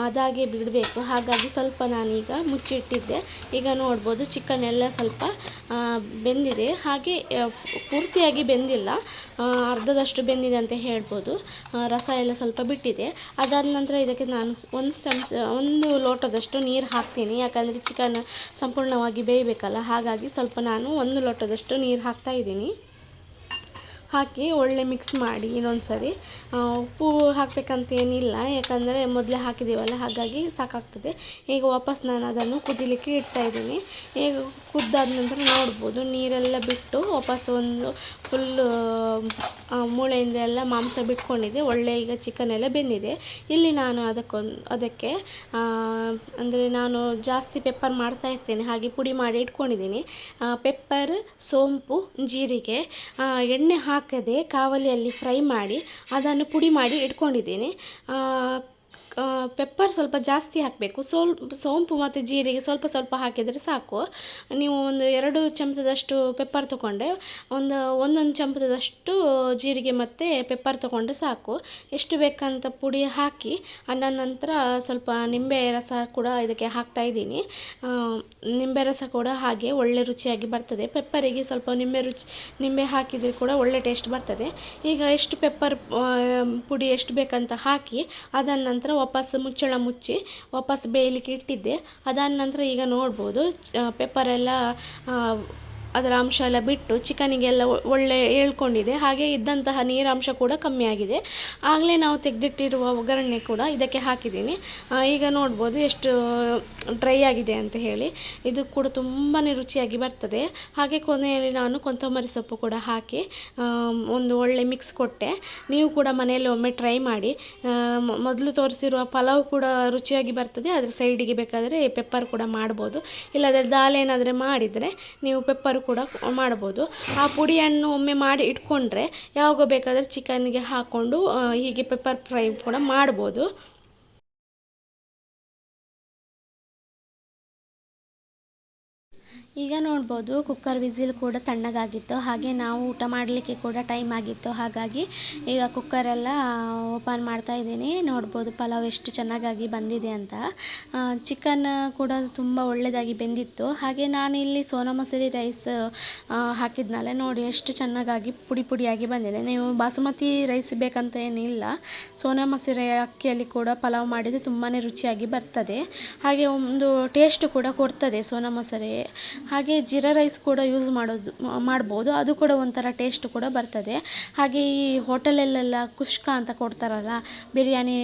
ಅದಾಗೆ ಬಿಡಬೇಕು. ಹಾಗಾಗಿ ಸ್ವಲ್ಪ ನಾನೀಗ ಮುಚ್ಚಿಟ್ಟಿದ್ದೆ. ಈಗ ನೋಡ್ಬೋದು ಚಿಕನ್ ಎಲ್ಲ ಸ್ವಲ್ಪ ಬೆಂದಿದೆ. ಹಾಗೆ ಪೂರ್ತಿಯಾಗಿ ಬೆಂದಿಲ್ಲ. ಅರ್ಧದಷ್ಟು ಬೆಂದಿದೆ ಅಂತ ಹೇಳ್ಬೋದು. ರಸ ಎಲ್ಲ ಸ್ವಲ್ಪ ಬಿಟ್ಟಿದೆ. ಅದಾದ ನಂತರ ಇದಕ್ಕೆ ನಾನು ಒಂದು ಚಮಚ, ಒಂದು ಲೋಟದಷ್ಟು ನೀರು ಹಾಕ್ತೀನಿ. ಯಾಕಂದರೆ ಚಿಕನ್ ಸಂಪೂರ್ಣವಾಗಿ ಬೇಯಬೇಕಲ್ಲ. ಹಾಗಾಗಿ ಸ್ವಲ್ಪ ನಾನು ಒಂದು ಲೋಟದಷ್ಟು ನೀರು ಹಾಕ್ತಾ ಇದ್ದೀನಿ. ಹಾಕಿ ಒಳ್ಳೆ ಮಿಕ್ಸ್ ಮಾಡಿ ಇನ್ನೊಂದು ಸರಿ ಉಪ್ಪು ಹಾಕಬೇಕಂತ ಏನಿಲ್ಲ ಯಾಕಂದರೆ ಮೊದಲೇ ಹಾಕಿದ್ದೀವಲ್ಲ ಹಾಗಾಗಿ ಸಾಕಾಗ್ತದೆ. ಈಗ ವಾಪಸ್ ನಾನು ಅದನ್ನು ಕುದಿಲಿಕ್ಕೆ ಇಡ್ತಾ ಇದ್ದೀನಿ. ಈಗ ಕುದ್ದಾದ ನಂತರ ನೋಡ್ಬೋದು, ನೀರೆಲ್ಲ ಬಿಟ್ಟು ವಾಪಸ್ ಒಂದು ಫುಲ್ಲು ಮೂಳೆಯಿಂದ ಎಲ್ಲ ಮಾಂಸ ಬಿಟ್ಕೊಂಡಿದೆ. ಒಳ್ಳೆ ಈಗ ಚಿಕನ್ ಎಲ್ಲ ಬೆಂದಿದೆ. ಇಲ್ಲಿ ನಾನು ಅದಕ್ಕೊಂದು, ಅದಕ್ಕೆ ಅಂದರೆ ನಾನು ಜಾಸ್ತಿ ಪೆಪ್ಪರ್ ಮಾಡ್ತಾ ಇರ್ತೇನೆ. ಹಾಗೆ ಪುಡಿ ಮಾಡಿ ಇಟ್ಕೊಂಡಿದ್ದೀನಿ. ಪೆಪ್ಪರ್ ಸೋಂಪು, ಜೀರಿಗೆ ಎಣ್ಣೆ ಎಣ್ಣೆ ಹಾಕದೆ ಕಾವಲಿಯಲ್ಲಿ ಫ್ರೈ ಮಾಡಿ ಅದನ್ನು ಪುಡಿ ಮಾಡಿ ಇಟ್ಕೊಂಡಿದ್ದೀನಿ. ಪೆಪ್ಪರ್ ಸ್ವಲ್ಪ ಜಾಸ್ತಿ ಹಾಕಬೇಕು. ಸ್ವಲ್ಪ ಸೋಂಪು ಮತ್ತು ಜೀರಿಗೆ ಸ್ವಲ್ಪ ಸ್ವಲ್ಪ ಹಾಕಿದರೆ ಸಾಕು. ನೀವು ಒಂದು ಎರಡು ಚಮಚದಷ್ಟು ಪೆಪ್ಪರ್ ತೊಗೊಂಡ್ರೆ, ಒಂದು, ಒಂದೊಂದು ಚಮಚದಷ್ಟು ಜೀರಿಗೆ ಮತ್ತು ಪೆಪ್ಪರ್ ತೊಗೊಂಡ್ರೆ ಸಾಕು. ಎಷ್ಟು ಬೇಕಂತ ಪುಡಿ ಹಾಕಿ ಅದಾದ ನಂತರ ಸ್ವಲ್ಪ ನಿಂಬೆ ರಸ ಕೂಡ ಇದಕ್ಕೆ ಹಾಕ್ತಾ ಇದ್ದೀನಿ. ನಿಂಬೆ ರಸ ಕೂಡ ಹಾಗೆ ಒಳ್ಳೆ ರುಚಿಯಾಗಿ ಬರ್ತದೆ. ಪೆಪ್ಪರಿಗೆ ಸ್ವಲ್ಪ ನಿಂಬೆ ರುಚಿ, ನಿಂಬೆ ಹಾಕಿದರೆ ಕೂಡ ಒಳ್ಳೆ ಟೇಸ್ಟ್ ಬರ್ತದೆ. ಈಗ ಎಷ್ಟು ಪೆಪ್ಪರ್ ಪುಡಿ ಎಷ್ಟು ಬೇಕಂತ ಹಾಕಿ ಅದ ನಂತರ ವಾಪಸ್ ಮುಚ್ಚಳ ಮುಚ್ಚಿ ವಾಪಸ್ ಬೇಯಲಿಕ್ಕೆ ಇಟ್ಟಿದ್ದೆ. ಅದಾದ ನಂತರ ಈಗ ನೋಡ್ಬೋದು ಪೆಪ್ಪರ್ ಎಲ್ಲ ಆ, ಅದರ ಅಂಶ ಎಲ್ಲ ಬಿಟ್ಟು ಚಿಕನಿಗೆಲ್ಲ ಒಳ್ಳೆ ಏಳ್ಕೊಂಡಿದೆ ಹಾಗೆ ಇದ್ದಂತಹ ನೀರಾಂಶ ಕೂಡ ಕಮ್ಮಿ ಆಗಿದೆ. ಆಗಲೇ ನಾವು ತೆಗೆದಿಟ್ಟಿರುವ ಒಗ್ಗರಣೆ ಕೂಡ ಇದಕ್ಕೆ ಹಾಕಿದ್ದೀನಿ. ಈಗ ನೋಡ್ಬೋದು ಎಷ್ಟು ಡ್ರೈ ಆಗಿದೆ ಅಂತ ಹೇಳಿ. ಇದು ಕೂಡ ತುಂಬಾ ರುಚಿಯಾಗಿ ಬರ್ತದೆ. ಹಾಗೆ ಕೊನೆಯಲ್ಲಿ ನಾನು ಕೊತ್ತಂಬರಿ ಸೊಪ್ಪು ಕೂಡ ಹಾಕಿ ಒಂದು ಒಳ್ಳೆ ಮಿಕ್ಸ್ ಕೊಟ್ಟೆ. ನೀವು ಕೂಡ ಮನೆಯಲ್ಲಿ ಒಮ್ಮೆ ಟ್ರೈ ಮಾಡಿ. ಮೊದಲು ತೋರಿಸಿರುವ ಪಲಾವ್ ಕೂಡ ರುಚಿಯಾಗಿ ಬರ್ತದೆ. ಅದರ ಸೈಡಿಗೆ ಬೇಕಾದರೆ ಪೆಪ್ಪರ್ ಕೂಡ ಮಾಡ್ಬೋದು. ಇಲ್ಲದ್ರೆ ದಾಲ್ ಏನಾದರೆ ಮಾಡಿದರೆ ನೀವು ಪೆಪ್ಪರ್ ಕೂಡ ಮಾಡ್ಬೋದು ಆ ಪುಡಿಯನ್ನು ಒಮ್ಮೆ ಮಾಡಿ ಇಟ್ಕೊಂಡ್ರೆ ಯಾವಾಗ ಬೇಕಾದರೂ ಚಿಕನ್ಗೆ ಹಾಕ್ಕೊಂಡು ಹೀಗೆ ಪೆಪ್ಪರ್ ಫ್ರೈ ಕೂಡ ಮಾಡ್ಬೋದು ಈಗ ನೋಡ್ಬೋದು ಕುಕ್ಕರ್ ವಿಸಿಲ್ ಕೂಡ ತಣ್ಣಗಾಗಿತ್ತು. ಹಾಗೆ ನಾವು ಊಟ ಮಾಡಲಿಕ್ಕೆ ಕೂಡ ಟೈಮ್ ಆಗಿತ್ತು. ಹಾಗಾಗಿ ಈಗ ಕುಕ್ಕರೆಲ್ಲ ಓಪನ್ ಮಾಡ್ತಾ ಇದ್ದೀನಿ. ನೋಡ್ಬೋದು ಪಲಾವ್ ಎಷ್ಟು ಚೆನ್ನಾಗಾಗಿ ಬಂದಿದೆ ಅಂತ. ಚಿಕನ್ ಕೂಡ ತುಂಬ ಒಳ್ಳೆಯದಾಗಿ ಬೆಂದಿತ್ತು. ಹಾಗೆ ನಾನು ಇಲ್ಲಿ ಸೋನಾ ಮಸೂರಿ ರೈಸ್ ಹಾಕಿದ್ನಲ್ಲ. ನೋಡಿ ಎಷ್ಟು ಚೆನ್ನಾಗಾಗಿ ಪುಡಿ ಪುಡಿಯಾಗಿ ಬಂದಿದೆ. ನೀವು ಬಾಸುಮತಿ ರೈಸ್ ಬೇಕಂತ ಏನಿಲ್ಲ. ಸೋನಾ ಮಸೂರಿ ಅಕ್ಕಿಯಲ್ಲಿ ಕೂಡ ಪಲಾವ್ ಮಾಡಿದರೆ ತುಂಬಾ ರುಚಿಯಾಗಿ ಬರ್ತದೆ. ಹಾಗೆ ಒಂದು ಟೇಸ್ಟ್ ಕೂಡ ಕೊಡ್ತದೆ ಸೋನಾ ಮಸೂರಿ. ಹಾಗೆ ಜೀರಾ ರೈಸ್ ಕೂಡ ಯೂಸ್ ಮಾಡೋದು, ಮಾಡ್ಬೋದು. ಅದು ಕೂಡ ಒಂಥರ ಟೇಸ್ಟ್ ಕೂಡ ಬರ್ತದೆ. ಹಾಗೆ ಈ ಹೋಟೆಲಲ್ಲೆಲ್ಲ ಕುಷ್ಕ ಅಂತ ಕೊಡ್ತಾರಲ್ಲ, ಬಿರಿಯಾನಿ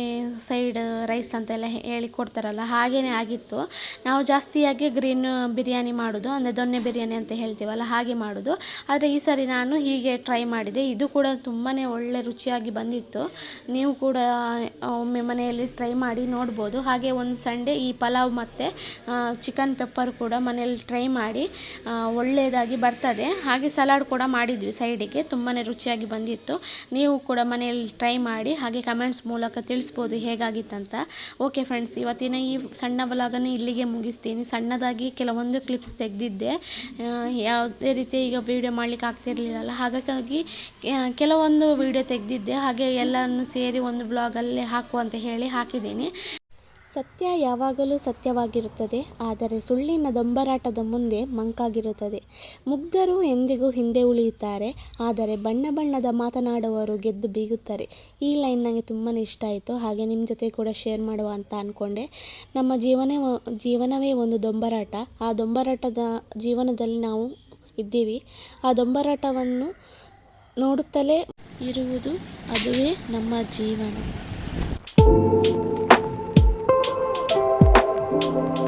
ಸೈಡ್ ರೈಸ್ ಅಂತೆಲ್ಲ ಹೇಳಿ ಕೊಡ್ತಾರಲ್ಲ ಹಾಗೇ ಆಗಿತ್ತು. ನಾವು ಜಾಸ್ತಿಯಾಗಿ ಗ್ರೀನ್ ಬಿರಿಯಾನಿ ಮಾಡೋದು, ಅಂದರೆ ದೊನ್ನೆ ಬಿರಿಯಾನಿ ಅಂತ ಹೇಳ್ತೀವಲ್ಲ, ಹಾಗೆ ಮಾಡೋದು. ಆದರೆ ಈ ಸಾರಿ ನಾನು ಹೀಗೆ ಟ್ರೈ ಮಾಡಿದೆ. ಇದು ಕೂಡ ತುಂಬಾ ಒಳ್ಳೆ ರುಚಿಯಾಗಿ ಬಂದಿತ್ತು. ನೀವು ಕೂಡ ಒಮ್ಮೆ ಮನೆಯಲ್ಲಿ ಟ್ರೈ ಮಾಡಿ ನೋಡ್ಬೋದು. ಹಾಗೆ ಒಂದು ಸಂಡೇ ಈ ಪಲಾವ್ ಮತ್ತು ಚಿಕನ್ ಪೆಪ್ಪರ್ ಕೂಡ ಮನೆಯಲ್ಲಿ ಟ್ರೈ ಮಾಡಿ ಮಾಡಿ ಒಳ್ಳೆಯದಾಗಿ ಬರ್ತದೆ. ಹಾಗೆ ಸಲಾಡ್ ಕೂಡ ಮಾಡಿದ್ವಿ ಸೈಡಿಗೆ ತುಂಬಾ ರುಚಿಯಾಗಿ ಬಂದಿತ್ತು. ನೀವು ಕೂಡ ಮನೆಯಲ್ಲಿ ಟ್ರೈ ಮಾಡಿ, ಹಾಗೆ ಕಮೆಂಟ್ಸ್ ಮೂಲಕ ತಿಳಿಸ್ಬೋದು ಹೇಗಾಗಿತ್ತಂತ ಓಕೆ ಫ್ರೆಂಡ್ಸ್ ಇವತ್ತಿನ ಈ ಸಣ್ಣ ಬಲಾಗನ್ನು ಇಲ್ಲಿಗೆ ಮುಗಿಸ್ತೀನಿ. ಸಣ್ಣದಾಗಿ ಕೆಲವೊಂದು ಕ್ಲಿಪ್ಸ್ ತೆಗೆದಿದ್ದೆ. ಯಾವುದೇ ರೀತಿ ಈಗ ವೀಡಿಯೋ ಮಾಡಲಿಕ್ಕೆ ಆಗ್ತಿರ್ಲಿಲ್ಲಲ್ಲ. ಹಾಗಾಗಿ ಕೆಲವೊಂದು ವೀಡಿಯೋ ತೆಗೆದಿದ್ದೆ. ಹಾಗೆ ಎಲ್ಲವನ್ನು ಸೇರಿ ಒಂದು ಬ್ಲಾಗಲ್ಲೇ ಹಾಕು ಅಂತ ಹೇಳಿ ಹಾಕಿದ್ದೀನಿ. ಸತ್ಯ ಯಾವಾಗಲೂ ಸತ್ಯವಾಗಿರುತ್ತದೆ, ಆದರೆ ಸುಳ್ಳಿನ ದೊಂಬರಾಟದ ಮುಂದೆ ಮಂಕಾಗಿರುತ್ತದೆ. ಮುಗ್ಧರು ಎಂದಿಗೂ ಹಿಂದೆ ಉಳಿಯುತ್ತಾರೆ, ಆದರೆ ಬಣ್ಣ ಬಣ್ಣದ ಮಾತನಾಡುವವರು ಗೆದ್ದು ಬೀಗುತ್ತಾರೆ. ಈ ಲೈನ್ ನನಗೆ ತುಂಬಾ ಇಷ್ಟ ಆಯಿತು, ಹಾಗೆ ನಿಮ್ಮ ಜೊತೆ ಕೂಡ ಶೇರ್ ಮಾಡುವ ಅಂತ ಅಂದ್ಕೊಂಡೆ ನಮ್ಮ ಜೀವನ, ಜೀವನವೇ ಒಂದು ದೊಂಬರಾಟ. ಆ ದೊಂಬರಾಟದ ಜೀವನದಲ್ಲಿ ನಾವು ಇದ್ದೀವಿ. ಆ ದೊಂಬರಾಟವನ್ನು ನೋಡುತ್ತಲೇ ಇರುವುದು, ಅದುವೇ ನಮ್ಮ ಜೀವನ. thank you